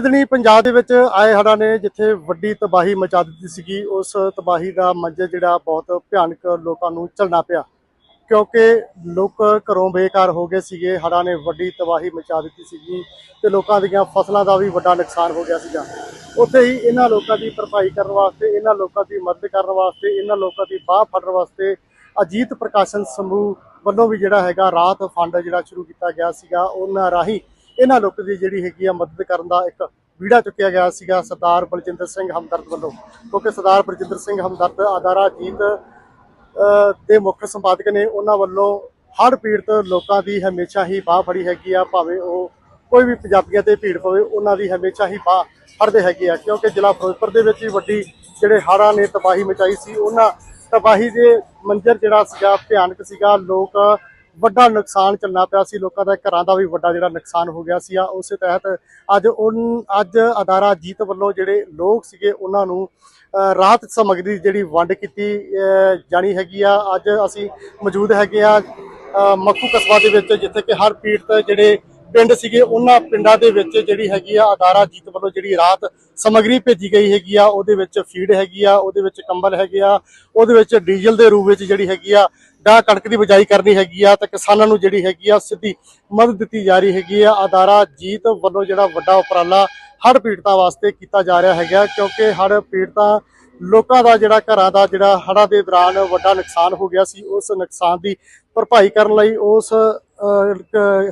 ਪਿਛਲੇ ਦਿਨੀ ਪੰਜਾਬ ਦੇ ਵਿੱਚ ਆਏ ਹੜ੍ਹਾਂ ਨੇ ਜਿੱਥੇ ਵੱਡੀ ਤਬਾਹੀ ਮਚਾ ਦਿੱਤੀ ਸੀਗੀ, ਉਸ ਤਬਾਹੀ ਦਾ ਮੰਜ਼ਰ ਜਿਹੜਾ ਬਹੁਤ ਭਿਆਨਕ ਲੋਕਾਂ ਨੂੰ ਝੱਲਣਾ ਪਿਆ। ਕਿਉਂਕਿ ਲੋਕ ਘਰੋਂ ਬੇਕਾਰ ਹੋ ਗਏ ਸੀਗੇ, ਹੜ੍ਹਾਂ ਨੇ ਵੱਡੀ ਤਬਾਹੀ ਮਚਾ ਦਿੱਤੀ ਸੀਗੀ ਤੇ ਲੋਕਾਂ ਦੀਆਂ ਫਸਲਾਂ ਦਾ ਵੀ ਵੱਡਾ ਨੁਕਸਾਨ ਹੋ ਗਿਆ ਸੀਗਾ। ਉੱਥੇ ਹੀ ਇਹਨਾਂ ਲੋਕਾਂ ਦੀ ਭਰਪਾਈ ਕਰਨ ਵਾਸਤੇ, ਇਹਨਾਂ ਲੋਕਾਂ ਦੀ ਮਦਦ ਕਰਨ ਵਾਸਤੇ, ਇਹਨਾਂ ਲੋਕਾਂ ਦੀ ਬਾਹ ਫੜਨ ਵਾਸਤੇ ਅਜੀਤ ਪ੍ਰਕਾਸ਼ਨ ਸਮੂਹ ਵੱਲੋਂ ਵੀ ਜਿਹੜਾ ਹੈਗਾ ਰਾਹਤ ਫੰਡ ਜਿਹੜਾ ਸ਼ੁਰੂ ਕੀਤਾ ਗਿਆ ਸੀਗਾ, ਉਹਨਾਂ ਰਾਹੀਂ ਇਹਨਾਂ ਲੋਕਾਂ ਦੀ ਜਿਹੜੀ ਹੈਗੀ ਆ ਮਦਦ ਕਰਨ ਦਾ ਇੱਕ ਵੀੜਾ ਚੁੱਕਿਆ ਗਿਆ ਸੀਗਾ ਸਰਦਾਰ ਬਲਜਿੰਦਰ ਸਿੰਘ ਹਮਦਰਦ ਵੱਲੋਂ। ਕਿਉਂਕਿ ਸਰਦਾਰ ਬਲਜਿੰਦਰ ਸਿੰਘ ਹਮਦਰਦ ਅਦਾਰਾ ਜੀਤ ਦੇ ਮੁੱਖ ਸੰਪਾਦਕ ਨੇ ਉਹਨਾਂ ਵੱਲੋਂ ਹੜ੍ਹ ਪੀੜਤ ਲੋਕਾਂ ਦੀ ਹਮੇਸ਼ਾ ਹੀ ਬਾਹ ਫੜੀ ਹੈਗੀ ਆ, ਭਾਵੇਂ ਉਹ ਕੋਈ ਵੀ ਪੰਜਾਬੀਆਂ ਤੇ ਭੀੜ ਪਵੇ, ਉਹਨਾਂ ਦੀ ਹਮੇਸ਼ਾ ਹੀ ਬਾਹ ਫੜਦੇ ਹੈਗੇ ਆ। ਕਿਉਂਕਿ ਜ਼ਿਲ੍ਹਾ ਫਿਰੋਜ਼ਪੁਰ ਦੇ ਵਿੱਚ ਵੀ ਵੱਡੀ ਜਿਹੜੇ ਹੜ੍ਹਾਂ ਨੇ ਤਬਾਹੀ ਮਚਾਈ ਸੀ, ਉਹਨਾਂ ਤਬਾਹੀ ਦੇ ਮੰਜ਼ਰ ਜਿਹੜਾ ਸੀਗਾ ਭਿਆਨਕ ਸੀਗਾ। ਲੋਕ ਵੱਡਾ ਨੁਕਸਾਨ ਚੱਲਣਾ ਪਿਆ ਸੀ ਲੋਕਾਂ ਦਾ ਘਰਾਂ ਦਾ ਵੀ ਵੱਡਾ ਜਿਹੜਾ ਨੁਕਸਾਨ ਹੋ ਗਿਆ ਸੀ ਆ ਉਸੇ ਤਹਿਤ ਅੱਜ ਉਹ ਅੱਜ ਅਦਾਰਾ ਜੀਤ ਵੱਲੋਂ ਜਿਹੜੇ ਲੋਕ ਸੀਗੇ ਉਹਨਾਂ ਨੂੰ ਰਾਹਤ ਸਮੱਗਰੀ ਦੀ ਜਿਹੜੀ ਵੰਡ ਕੀਤੀ ਜਾਣੀ ਹੈਗੀ ਆ। ਅੱਜ ਅਸੀਂ ਮੌਜੂਦ ਹੈਗੇ ਆ ਅ, ਮੱਖੂ ਕਸਬਾ ਦੇ ਵਿੱਚ ਜਿੱਥੇ ਕਿ ਹਰ ਪੀੜਤ ਜਿਹੜੇ ਪਿੰਡ ਸੀਗੇ, ਉਹਨਾਂ ਪਿੰਡਾਂ ਦੇ ਵਿੱਚ ਜਿਹੜੀ ਹੈਗੀ ਆ ਅਦਾਰਾ ਜੀਤ ਵੱਲੋਂ ਜਿਹੜੀ ਰਾਤ ਸਮੱਗਰੀ ਭੇਜੀ ਗਈ ਹੈਗੀ ਆ, ਉਹਦੇ ਵਿੱਚ ਫੀਡ ਹੈਗੀ ਆ, ਉਹਦੇ ਵਿੱਚ ਕੰਬਲ ਹੈਗੇ ਆ, ਉਹਦੇ ਵਿੱਚ ਡੀਜ਼ਲ ਦੇ ਰੂਪ ਵਿੱਚ ਜਿਹੜੀ ਹੈਗੀ ਆ ਗਾਂ ਕਣਕ ਦੀ ਬਿਜਾਈ ਕਰਨੀ ਹੈਗੀ ਆ, ਤਾਂ ਕਿਸਾਨਾਂ ਨੂੰ ਜਿਹੜੀ ਹੈਗੀ ਆ ਸਿੱਧੀ ਮਦਦ ਦਿੱਤੀ ਜਾ ਰਹੀ ਹੈਗੀ ਆ। ਅਦਾਰਾ ਜੀਤ ਵੱਲੋਂ ਜਿਹੜਾ ਵੱਡਾ ਉਪਰਾਲਾ ਹੜ੍ਹ ਪੀੜਤਾਂ ਵਾਸਤੇ ਕੀਤਾ ਜਾ ਰਿਹਾ ਹੈਗਾ, ਕਿਉਂਕਿ ਹੜ੍ਹ ਪੀੜਤਾਂ ਲੋਕਾਂ ਦਾ ਜਿਹੜਾ ਘਰਾਂ ਦਾ ਜਿਹੜਾ ਹੜ੍ਹਾਂ ਦੇ ਦੌਰਾਨ ਵੱਡਾ ਨੁਕਸਾਨ ਹੋ ਗਿਆ ਸੀ, ਉਸ ਨੁਕਸਾਨ ਦੀ ਭਰਪਾਈ ਕਰਨ ਲਈ ਉਸ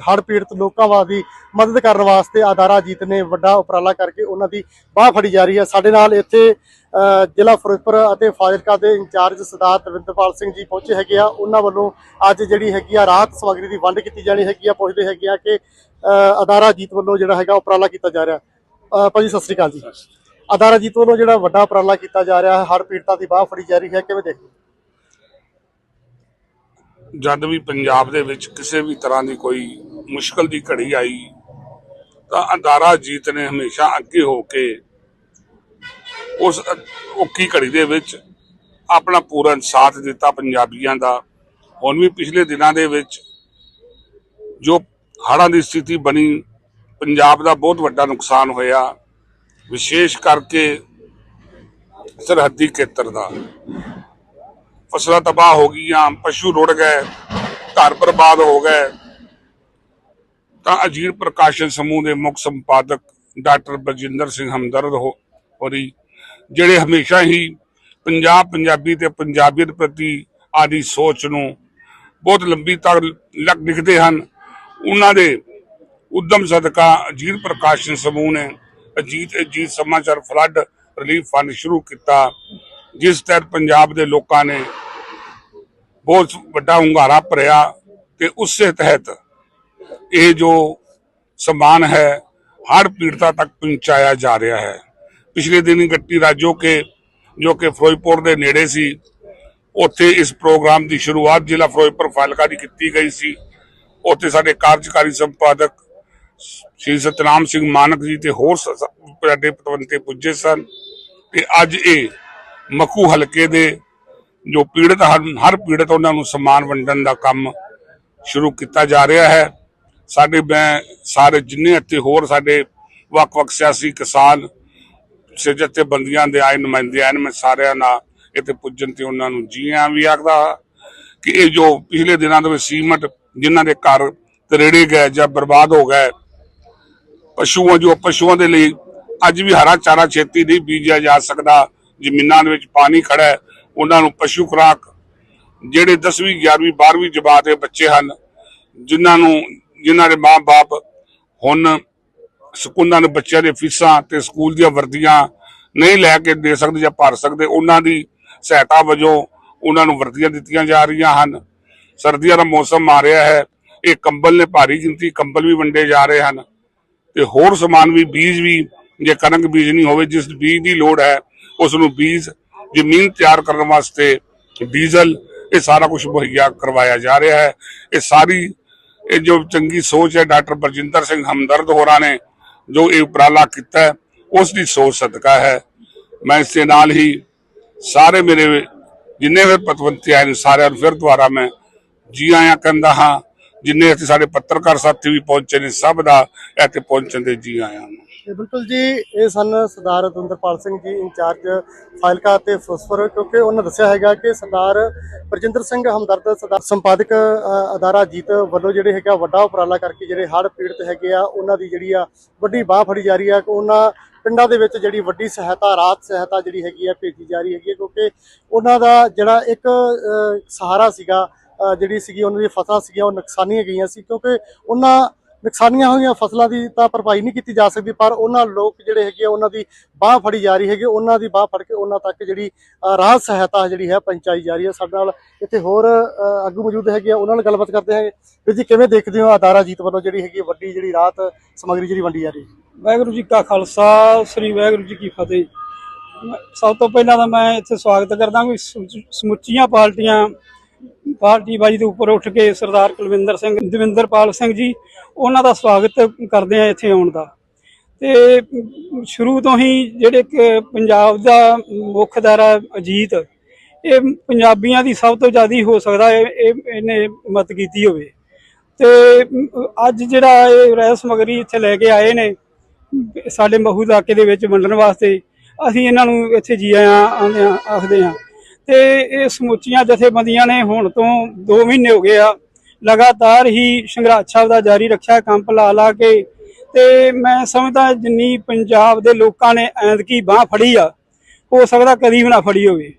ਹੜ੍ਹ ਪੀੜਤ ਲੋਕਾਂ ਵਾਦੀ ਮਦਦ ਕਰਨ ਵਾਸਤੇ ਅਦਾਰਾ ਜੀਤ ਨੇ ਵੱਡਾ ਉਪਰਾਲਾ ਕਰਕੇ ਉਹਨਾਂ ਦੀ ਬਾਹ ਫੜੀ ਜਾ ਰਹੀ ਹੈ। ਸਾਡੇ ਨਾਲ ਇੱਥੇ ਜ਼ਿਲ੍ਹਾ ਫਿਰੋਜ਼ਪੁਰ ਅਤੇ ਫਾਜ਼ਿਲਕਾ ਦੇ ਇੰਚਾਰਜ ਸਰਦਾਰ ਦਵਿੰਦਰਪਾਲ ਸਿੰਘ ਜੀ ਪਹੁੰਚੇ ਹੈਗੇ ਆ। ਉਹਨਾਂ ਵੱਲੋਂ ਅੱਜ ਜਿਹੜੀ ਹੈਗੀ ਆ ਰਾਹਤ ਸਮੱਗਰੀ ਦੀ ਵੰਡ ਕੀਤੀ ਜਾਣੀ ਹੈਗੀ ਆ। ਪੁੱਛਦੇ ਹੈਗੇ ਆ ਕਿ ਅ, ਅਦਾਰਾ ਜੀਤ ਵੱਲੋਂ ਜਿਹੜਾ ਹੈਗਾ ਉਪਰਾਲਾ ਕੀਤਾ ਜਾ ਰਿਹਾ। ਭਾਜੀ ਸਤਿ ਸ੍ਰੀ ਅਕਾਲ ਜੀ। ਅਦਾਰਾ ਜੀਤ ਵੱਲੋਂ ਜਿਹੜਾ ਵੱਡਾ ਉਪਰਾਲਾ ਕੀਤਾ ਜਾ ਰਿਹਾ ਹੈ ਹੜ੍ਹ ਪੀੜਤਾਂ ਦੀ ਬਾਹ ਫੜੀ ਜਾ ਰਹੀ ਹੈ ਕਿਵੇਂ ਦੇਖਦੇ? ਜਦ ਵੀ ਪੰਜਾਬ ਦੇ ਵਿੱਚ ਕਿਸੇ ਵੀ ਤਰ੍ਹਾਂ ਦੀ ਕੋਈ ਮੁਸ਼ਕਲ ਦੀ ਘੜੀ ਆਈ, ਤਾਂ ਅਦਾਰਾ ਜੀਤ ਨੇ ਹਮੇਸ਼ਾ ਅੱਗੇ ਹੋ ਕੇ ਉਸ ਅ- ਔਖੀ ਘੜੀ ਦੇ ਵਿੱਚ ਆਪਣਾ ਪੂਰਾ ਸਾਥ ਦਿੱਤਾ ਪੰਜਾਬੀਆਂ ਦਾ। ਹੁਣ ਵੀ ਪਿਛਲੇ ਦਿਨਾਂ ਦੇ ਵਿੱਚ ਜੋ ਹੜ੍ਹਾਂ ਦੀ ਸਥਿਤੀ ਬਣੀ, ਪੰਜਾਬ ਦਾ ਬਹੁਤ ਵੱਡਾ ਨੁਕਸਾਨ ਹੋਇਆ, ਵਿਸ਼ੇਸ਼ ਕਰਕੇ ਸਰਹੱਦੀ ਖੇਤਰ ਦਾ। ਫਸਲਾਂ ਤਬਾਹ ਹੋ ਗਈਆਂ, ਪਸ਼ੂ ਰੁੜ ਗਏ, ਘਰ ਬਰਬਾਦ ਹੋ ਗਏ। ਤਾਂ ਅਜੀਤ ਪ੍ਰਕਾਸ਼ਨ ਸਮੂਹ ਦੇ ਮੁੱਖ ਸੰਪਾਦਕ ਡਾਕਟਰ ਬਲਜਿੰਦਰ ਸਿੰਘ ਹਮਦਰਦ ਹੋਰੀ, ਜਿਹੜੇ ਹਮੇਸ਼ਾ ਹੀ ਪੰਜਾਬ ਪੰਜਾਬੀ ਤੇ ਪੰਜਾਬੀਅਤ ਪ੍ਰਤੀ ਆਦੀ ਸੋਚ ਨੂੰ ਬਹੁਤ ਲੰਬੀ ਤੱਕ ਲੱਗ ਲਿਖਦੇ ਹਨ। ਉਹਨਾਂ ਦੇ ਉਦਮ ਸਦਕਾ ਅਜੀਤ ਪ੍ਰਕਾਸ਼ਨ ਸਮੂਹ ਨੇ ਅਜੀਤ ਅਜੀਤ ਸਮਾਚਾਰ ਫਲੱਡ ਰਿਲੀਫ ਫੰਡ ਸ਼ੁਰੂ ਕੀਤਾ। ਜਿਸ ਤਹਿਤ ਪੰਜਾਬ ਦੇ ਲੋਕਾਂ ਨੇ ਬਹੁਤ ਵੱਡਾ ਹੁੰਗਾਰਾ ਭਰਿਆ ਤੇ ਉਸੇ ਤਹਿਤ ਇਹ ਜੋ ਸਮਾਨ ਹੈ ਹੜ ਪੀੜਤਾ ਤੱਕ ਪਹੁੰਚਾਇਆ ਜਾ ਰਿਹਾ ਹੈ। ਪਿਛਲੇ ਦਿਨ ਗੱਟੀ ਰਾਜੋ ਕੇ, ਜੋ ਕਿ ਫਿਰੋਜ਼ਪੁਰ ਦੇ ਨੇੜੇ ਸੀ, ਉੱਥੇ ਇਸ ਪ੍ਰੋਗਰਾਮ ਦੀ ਸ਼ੁਰੂਆਤ ਜ਼ਿਲ੍ਹਾ ਫਿਰੋਜ਼ਪੁਰ ਫਾਜ਼ਿਲਕਾ ਦੀ ਕੀਤੀ ਗਈ ਸੀ। ਉੱਥੇ ਸਾਡੇ ਕਾਰਜਕਾਰੀ ਸੰਪਾਦਕ ਸ਼੍ਰੀ ਸਤਨਾਮ ਸਿੰਘ ਮਾਨਕ ਜੀ ਤੇ ਹੋਰ ਸਾਡੇ ਪਤਵੰਤੇ ਪੁੱਜੇ ਸਨ ਤੇ ਅੱਜ ਇਹ ਮੱਖੂ ਹਲਕੇ ਦੇ ਜੋ ਪੀੜਤ ਹਨ ਹਰ ਪੀੜਤ ਉਹਨਾਂ ਨੂੰ ਸਮਾਨ ਵੰਡਣ ਦਾ ਕੰਮ ਸ਼ੁਰੂ ਕੀਤਾ ਜਾ ਰਿਹਾ ਹੈ। ਸਾਡੇ ਮੈਂ ਸਾਰੇ ਜਿੰਨੇ ਇੱਥੇ ਹੋਰ ਸਾਡੇ ਵੱਖ-ਵੱਖ ਸਿਆਸੀ ਕਿਸਾਨ ਸੇ ਜਥੇਬੰਦੀਆਂ ਦੇ ਆਏ ਨੁਮਾਇੰਦੇ ਆਏ ਮੈਂ ਸਾਰਿਆਂ ਨਾਲ ਇੱਥੇ ਪੁੱਜਣ ਤੇ ਉਹਨਾਂ ਨੂੰ ਜੀਆਂ ਵੀ ਆਖਦਾ ਕਿ ਇਹ ਜੋ ਪਿਛਲੇ ਦਿਨਾਂ ਦੇ ਵਿੱਚ ਸੀਮਟ ਜਿਨ੍ਹਾਂ ਦੇ ਘਰ ਤਰੇੜੇ ਗਏ ਜਾਂ ਬਰਬਾਦ ਹੋ ਗਏ, ਪਸ਼ੂਆਂ ਜੋ ਪਸ਼ੂਆਂ ਦੇ ਲਈ ਅੱਜ ਵੀ ਹਰਾ ਚਾਰਾ ਛੇਤੀ ਨਹੀਂ ਬੀਜਿਆ ਜਾ ਸਕਦਾ। ਜ਼ਮੀਨਾਂ ਦੇ ਵਿੱਚ ਪਾਣੀ ਖੜਾ ਹੈ, ਉਹਨਾਂ ਨੂੰ ਪਸ਼ੂ ਖੁਰਾਕ, ਜਿਹੜੇ 10ਵੀਂ 11ਵੀਂ 12ਵੀਂ ਜਮਾਤ ਦੇ ਬੱਚੇ ਹਨ, ਜਿਨ੍ਹਾਂ ਨੂੰ, ਜਿਨ੍ਹਾਂ ਦੇ ਮਾਪੇ ਹੁਣ ਸਕੂਲਾਂ ਦੇ ਬੱਚਿਆਂ ਦੇ ਫੀਸਾਂ ਤੇ ਸਕੂਲ ਦੀਆਂ ਵਰਦੀਆਂ ਨਹੀਂ ਲੈ ਕੇ ਦੇ ਸਕਦੇ ਜਾਂ ਭਰ ਸਕਦੇ, ਉਹਨਾਂ ਦੀ ਸਹਾਇਤਾ ਵਜੋਂ ਉਹਨਾਂ ਨੂੰ ਵਰਦੀਆਂ ਦਿੱਤੀਆਂ ਜਾ ਰਹੀਆਂ ਹਨ। ਸਰਦੀਆਂ ਦਾ ਮੌਸਮ ਆ ਰਿਹਾ ਹੈ, ਇਹ ਕੰਬਲ ਨੇ ਭਾਰੀ ਗਿਣਤੀ, ਕੰਬਲ ਵੀ ਵੰਡੇ ਜਾ ਰਹੇ ਹਨ ਤੇ ਹੋਰ ਸਮਾਨ ਵੀ, ਬੀਜ ਵੀ, ਜੇ ਕਣਕ ਬੀਜ ਨਹੀਂ ਹੋਵੇ, ਜਿਸ ਬੀਜ ਦੀ ਲੋੜ ਹੈ ਉਸ ਨੂੰ ਬੀਜ ਜ਼ਮੀਨ ਤਿਆਰ ਕਰਨ ਵਾਸਤੇ ਡੀਜ਼ਲ, ਇਹ ਸਾਰਾ ਕੁਝ ਮੁਹੱਈਆ ਕਰਵਾਇਆ ਜਾ ਰਿਹਾ ਹੈ। ਇਹ ਸਾਰੀ, ਇਹ ਜੋ ਚੰਗੀ ਸੋਚ ਹੈ ਡਾਕਟਰ ਬਰਜਿੰਦਰ ਸਿੰਘ ਹਮਦਰਦ ਹੋਰਾਂ ਨੇ ਜੋ ਇਹ ਉਪਰਾਲਾ ਕੀਤਾ ਹੈ, ਉਸ ਦੀ ਸੋਚ ਸਦਕਾ ਹੈ। ਮੈਂ ਇਸ ਦੇ ਨਾਲ ਹੀ ਸਾਰੇ ਮੇਰੇ ਜਿੰਨੇ ਵੀ ਪਤਵੰਤੇ ਆਏ ਨੇ, ਸਾਰਿਆਂ ਨੂੰ ਫਿਰ ਦੁਬਾਰਾ ਮੈਂ ਜੀ ਆਇਆਂ ਕਹਿੰਦਾ ਹਾਂ, ਜਿੰਨੇ ਇੱਥੇ ਸਾਡੇ ਪੱਤਰਕਾਰ ਸਾਥੀ ਵੀ ਪਹੁੰਚੇ ਨੇ, ਸਭ ਦਾ ਇੱਥੇ ਪਹੁੰਚਣ ਦੇ ਜੀ ਆਇਆਂ ਨੂੰ। ਬਿਲਕੁਲ ਜੀ ਇਹ ਸਨ ਸਰਦਾਰ ਰਤਿੰਦਰਪਾਲ ਸਿੰਘ ਜੀ ਇੰਚਾਰਜ ਫਾਇਲਕਾ ਤੇ ਫਸਫਰ ਕਿਉਂਕਿ ਉਹਨਾਂ ਦੱਸਿਆ ਹੈਗਾ ਕਿ ਸਰਦਾਰ ਪ੍ਰਜਿੰਦਰ ਸਿੰਘ ਹਮਦਰਦ ਸਰਦਾਰ ਸੰਪਾਦਕ ਅ, ਅਦਾਰਾ ਜੀਤ ਵੱਲੋਂ ਜਿਹੜੇ ਹੈਗਾ ਵੱਡਾ ਉਪਰਾਲਾ ਕਰਕੇ ਜਿਹੜੇ ਹੜ੍ਹ ਪੀੜਤ ਹੈਗੇ ਆ ਉਹਨਾਂ ਦੀ ਜਿਹੜੀ ਆ ਵੱਡੀ ਬਾਹ ਫੜੀ ਜਾ ਰਹੀ ਆ। ਕਿ ਉਹਨਾਂ ਪਿੰਡਾਂ ਦੇ ਵਿੱਚ ਜਿਹੜੀ ਵੱਡੀ ਸਹਾਇਤਾ ਰਾਤ ਸਹਾਇਤਾ ਜਿਹੜੀ ਹੈਗੀ ਆ ਭੇਜੀ ਜਾ ਰਹੀ ਹੈਗੀ ਆ ਕਿਉਂਕਿ ਉਹਨਾਂ ਦਾ ਜਿਹੜਾ ਇੱਕ ਸਹਾਰਾ ਸੀਗਾ ਜਿਹੜੀ ਸੀਗੀ ਉਹਨਾਂ ਦੀ ਫਸਲਾਂ ਸੀਗੀਆਂ ਉਹ ਨੁਕਸਾਨੀਆਂ ਗਈਆਂ ਸੀ ਕਿਉਂਕਿ ਉਹਨਾਂ ਨੁਕਸਾਨੀਆਂ ਹੋਈਆਂ ਫਸਲਾਂ ਦੀ ਤਾਂ ਭਰਪਾਈ ਨਹੀਂ ਕੀਤੀ ਜਾ ਸਕਦੀ ਪਰ ਉਹਨਾਂ ਲੋਕ ਜਿਹੜੇ ਹੈਗੇ ਆ, ਉਹਨਾਂ ਦੀ ਬਾਹ ਫੜੀ ਜਾ ਰਹੀ ਹੈਗੀ ਉਹਨਾਂ ਦੀ ਬਾਹ ਫੜ ਕੇ ਉਹਨਾਂ ਤੱਕ ਜਿਹੜੀ ਰਾਹਤ ਸਹਾਇਤਾ ਜਿਹੜੀ ਹੈ ਪਹੁੰਚਾਈ ਜਾ ਰਹੀ ਹੈ। ਸਾਡੇ ਨਾਲ ਇੱਥੇ ਹੋਰ ਆਗੂ ਮੌਜੂਦ ਹੈਗੇ ਆ ਉਹਨਾਂ ਨਾਲ ਗੱਲਬਾਤ ਕਰਦੇ ਹੈਗੇ। ਵੀਰ ਜੀ ਕਿਵੇਂ ਦੇਖਦੇ ਹੋ ਅਦਾਰਾ ਜੀਤ ਵੱਲੋਂ ਜਿਹੜੀ ਹੈਗੀ ਵੱਡੀ ਜਿਹੜੀ ਰਾਹਤ ਸਮੱਗਰੀ ਜਿਹੜੀ ਵੰਡੀ ਜਾ ਰਹੀ? ਹੈ ਵਾਹਿਗੁਰੂ ਜੀ ਕਾ ਖਾਲਸਾ ਸ੍ਰੀ ਵਾਹਿਗੁਰੂ ਜੀ ਕੀ ਫਤਿਹ। ਸਭ ਤੋਂ ਪਹਿਲਾਂ ਤਾਂ ਮੈਂ ਇੱਥੇ ਸਵਾਗਤ ਕਰਦਾ ਕਿ ਸਮੁੱਚੀਆਂ ਪਾਰਟੀਆਂ ਪਾਰਟੀ ਤੋਂ ਉੱਪਰ ਉੱਠ ਕੇ ਸਰਦਾਰ ਕੁਲਵਿੰਦਰ ਸਿੰਘ, ਦਵਿੰਦਰਪਾਲ ਸਿੰਘ ਜੀ, ਉਹਨਾਂ ਦਾ ਸਵਾਗਤ ਕਰਦੇ ਆ ਇੱਥੇ ਆਉਣ ਦਾ। ਤੇ ਸ਼ੁਰੂ ਤੋਂ ਹੀ ਜਿਹੜੇ ਕਿ ਪੰਜਾਬ ਦਾ ਮੁੱਖ ਦਾਰਾ ਅਜੀਤ, ਇਹ ਪੰਜਾਬੀਆਂ ਦੀ ਸਭ ਤੋਂ ਜ਼ਿਆਦਾ ਹੋ ਸਕਦਾ ਹੈ, ਇਹ ਇਹਨੇ ਮਤ ਕੀਤੀ ਹੋਵੇ। ਤੇ ਅੱਜ ਜਿਹੜਾ ਇਹ ਰਹਿ ਸਮਗਰੀ ਇੱਥੇ ਲੈ ਕੇ ਆਏ ਨੇ, ਸਾਡੇ ਮਹੂ ਇਲਾਕੇ ਦੇ ਵਿੱਚ ਵੰਡਣ ਵਾਸਤੇ, ਅਸੀਂ ਇਹਨਾਂ ਨੂੰ ਇੱਥੇ ਜੀ ਆਇਆਂ ਹਾਂ- ਆਖਦੇ ਹਾਂ। ਤੇ ਇਹ ਸਮੁੱਚੀਆਂ ਜਥੇਬੰਦੀਆਂ ਨੇ ਹੁਣ ਤੋਂ 2 ਮਹੀਨੇ ਹੋ ਗਏ ਆ, ਲਗਾਤਾਰ ਹੀ ਸੰਘਰਸ਼ ਦਾ ਜਾਰੀ ਰੱਖਿਆ ਕੰਪ ਲਾ ਲਾ ਕੇ। ਤੇ ਮੈਂ ਸਮਝਦਾ ਜਿੰਨੀ ਪੰਜਾਬ ਦੇ ਲੋਕਾਂ ਨੇ ਐਂਦਕੀ ਬਾਹ ਫੜੀ ਆ, ਹੋ ਸਕਦਾ ਕਦੀ ਵੀ ਨਾ ਫੜੀ ਹੋਵੇ।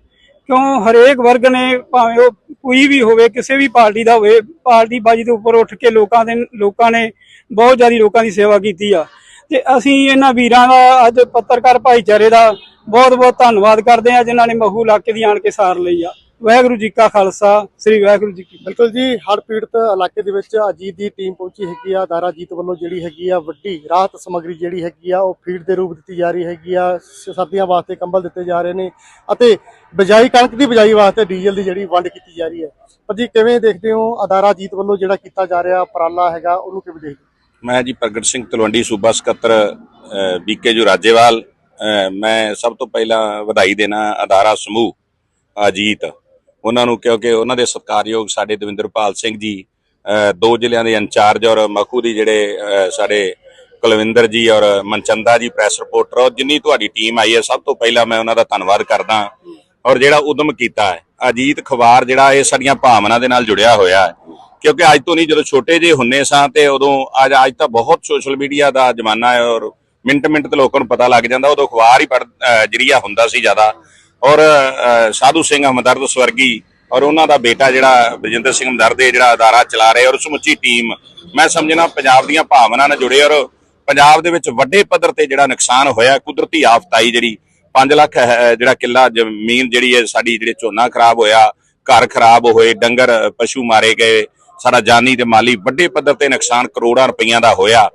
ਕਿਉਂ ਹਰੇਕ ਵਰਗ ਨੇ ਭਾਵੇਂ ਉਹ ਕੋਈ ਵੀ ਹੋਵੇ, ਕਿਸੇ ਵੀ ਪਾਰਟੀ ਦਾ ਹੋਵੇ ਪਾਰਟੀ ਬਾਜੀ ਦੇ ਉੱਪਰ ਉੱਠ ਕੇ ਲੋਕਾਂ ਦੇ, ਲੋਕਾਂ ਨੇ ਬਹੁਤ ਜ਼ਿਆਦਾ ਲੋਕਾਂ ਦੀ ਸੇਵਾ ਕੀਤੀ ਆ। ਤੇ ਅਸੀਂ ਇਹਨਾਂ ਵੀਰਾਂ ਦਾ ਅੱਜ ਪੱਤਰਕਾਰ ਭਾਈਚਾਰੇ ਦਾ ਬਹੁਤ ਬਹੁਤ ਧੰਨਵਾਦ ਕਰਦੇ ਆ ਜਿਨ੍ਹਾਂ ਨੇ ਮਹੂ ਇਲਾਕੇ ਦੀ ਆਣ ਕੇ ਸਾਰ ਲਈ ਆ। ਵਾਹਿਗੁਰੂ ਜੀ ਕਾ ਖਾਲਸਾ, ਸ੍ਰੀ ਵਾਹਿਗੁਰੂ ਜੀ ਕੀ ਬਿਲਕੁਲ ਜੀ, ਹੜ੍ਹ ਪੀੜਤ ਇਲਾਕੇ ਦੇ ਵਿੱਚ ਅਜੀਤ ਦੀ ਟੀਮ ਪਹੁੰਚੀ ਹੈਗੀ ਆ। ਦਾਰਾ ਜੀਤ ਵੱਲੋਂ ਜਿਹੜੀ ਹੈਗੀ ਆ ਵੱਡੀ ਰਾਹਤ ਸਮੱਗਰੀ ਜਿਹੜੀ ਹੈਗੀ ਆ, ਉਹ ਫੀਡ ਦੇ ਰੂਪ ਦਿੱਤੀ ਜਾ ਰਹੀ ਹੈਗੀ ਆ। ਸਰਦੀਆਂ ਵਾਸਤੇ ਕੰਬਲ ਦਿੱਤੇ ਜਾ ਰਹੇ ਨੇ ਅਤੇ ਬਜਾਈ, ਕਣਕ ਦੀ ਬਜਾਈ ਵਾਸਤੇ ਡੀਜ਼ਲ ਦੀ ਜਿਹੜੀ ਵੰਡ ਕੀਤੀ ਜਾ ਰਹੀ ਹੈ। ਪਰ ਜੀ, ਕਿਵੇਂ ਦੇਖਦੇ ਹੋ? ਅਦਾਰਾ ਜੀਤ ਵੱਲੋਂ ਜਿਹੜਾ ਕੀਤਾ ਜਾ ਰਿਹਾ, ਉਪਰਾਲਾ ਹੈਗਾ, ਉਹਨੂੰ ਕਿਵੇਂ ਦੇਖਦੇ ਮੈਂ ਜੀ ਪ੍ਰਗਟ ਸਿੰਘ ਤਲਵੰਡੀ, ਸੂਬਾ ਸਕੱਤਰ ਬੀਕੇ ਜੂ ਰਾਜੇਵਾਲ। ਮੈਂ ਸਭ ਤੋਂ ਪਹਿਲਾਂ ਵਧਾਈ ਦੇਣਾ ਅਦਾਰਾ ਸਮੂਹ, ਅਜੀਤ। ਉਹਨਾਂ ਨੂੰ ਕਿਉਂਕਿ ਉਹਨਾਂ ਦੇ ਸਤਿਕਾਰਯੋਗ ਸਾਡੇ ਦਵਿੰਦਰਪਾਲ ਸਿੰਘ ਜੀ ਦੋ ਜ਼ਿਲ੍ਹਿਆਂ ਦੇ ਇੰਚਾਰਜ ਔਰ ਮਖੂ ਦੀ ਜਿਹੜੇ ਸਾਡੇ ਕੁਲਵਿੰਦਰ ਜੀ ਔਰ ਮਨਚੰਦਾ ਜੀ, ਪ੍ਰੈਸ ਰਿਪੋਰਟਰ। ਔਰ ਜਿੰਨੀ ਤੁਹਾਡੀ ਟੀਮ ਆਈ ਹੈ, ਸਭ ਤੋਂ ਪਹਿਲਾਂ ਮੈਂ ਉਹਨਾਂ ਦਾ ਧੰਨਵਾਦ ਕਰਦਾ। ਔਰ ਜਿਹੜਾ ਉਦਮ ਕੀਤਾ ਹੈ, ਅਜੀਤ ਖਵਾਰ ਜਿਹੜਾ ਇਹ ਸਾਡੀਆਂ ਭਾਵਨਾ ਦੇ ਨਾਲ ਜੁੜਿਆ ਹੋਇਆ ਹੈ। ਕਿਉਂਕਿ ਅੱਜ ਤੋਂ ਨਹੀਂ, ਜਦੋਂ ਛੋਟੇ ਜਿਹੇ ਹੁੰਨੇ ਸਾਂ ਤੇ ਉਦੋਂ ਅੱਜ ਅੱਜ ਤਾਂ ਬਹੁਤ ਸੋਸ਼ਲ ਮੀਡੀਆ ਦਾ ਜ਼ਮਾਨਾ ਹੈ ਔਰ ਮਿੰਟ ਮਿੰਟ ਤੇ ਲੋਕਾਂ ਨੂੰ ਪਤਾ ਲੱਗ ਜਾਂਦਾ, ਉਦੋਂ ਅਖਬਾਰ ਹੀ ਪੜ ਜਰੀਆ ਹੁੰਦਾ ਸੀ ਜ਼ਿਆਦਾ। ਔਰ ਸਾਧੂ ਸਿੰਘ ਹਮਦਰਦ ਸਵਰਗੀ ਔਰ ਉਹਨਾਂ ਦਾ ਬੇਟਾ ਜਿਹੜਾ ਬਜਿੰਦਰ ਸਿੰਘ ਹਮਦਰਦ ਇਹ ਜਿਹੜਾ ਅਦਾਰਾ ਚਲਾ ਰਹੇ ਔਰ ਸਮੁੱਚੀ ਟੀਮ, ਮੈਂ ਸਮਝਣਾ ਪੰਜਾਬ ਦੀਆਂ ਭਾਵਨਾ ਨਾਲ ਜੁੜੇ ਔਰ ਪੰਜਾਬ ਦੇ ਵਿੱਚ ਵੱਡੇ ਪੱਧਰ ਤੇ ਜਿਹੜਾ ਨੁਕਸਾਨ ਹੋਇਆ, ਕੁਦਰਤੀ ਆਫਤ ਆਈ ਜਿਹੜੀ 5 ਲੱਖ ਜਿਹੜਾ ਕਿੱਲਾ ਜ਼ਮੀਨ ਜਿਹੜੀ ਹੈ, ਸਾਡੀ ਜਿਹੜੇ ਝੋਨਾ ਖਰਾਬ ਹੋਇਆ, ਘਰ ਖਰਾਬ ਹੋਏ, ਡੰਗਰ, ਪਸ਼ੂ ਮਾਰੇ ਗਏ ਸਾਡਾ ਜਾਨੀ ਤੇ ਮਾਲੀ ਵੱਡੇ ਪੱਧਰ ਤੇ ਨੁਕਸਾਨ ਕਰੋੜਾਂ ਰੁਪਈਆਂ ਦਾ ਹੋਇਆ।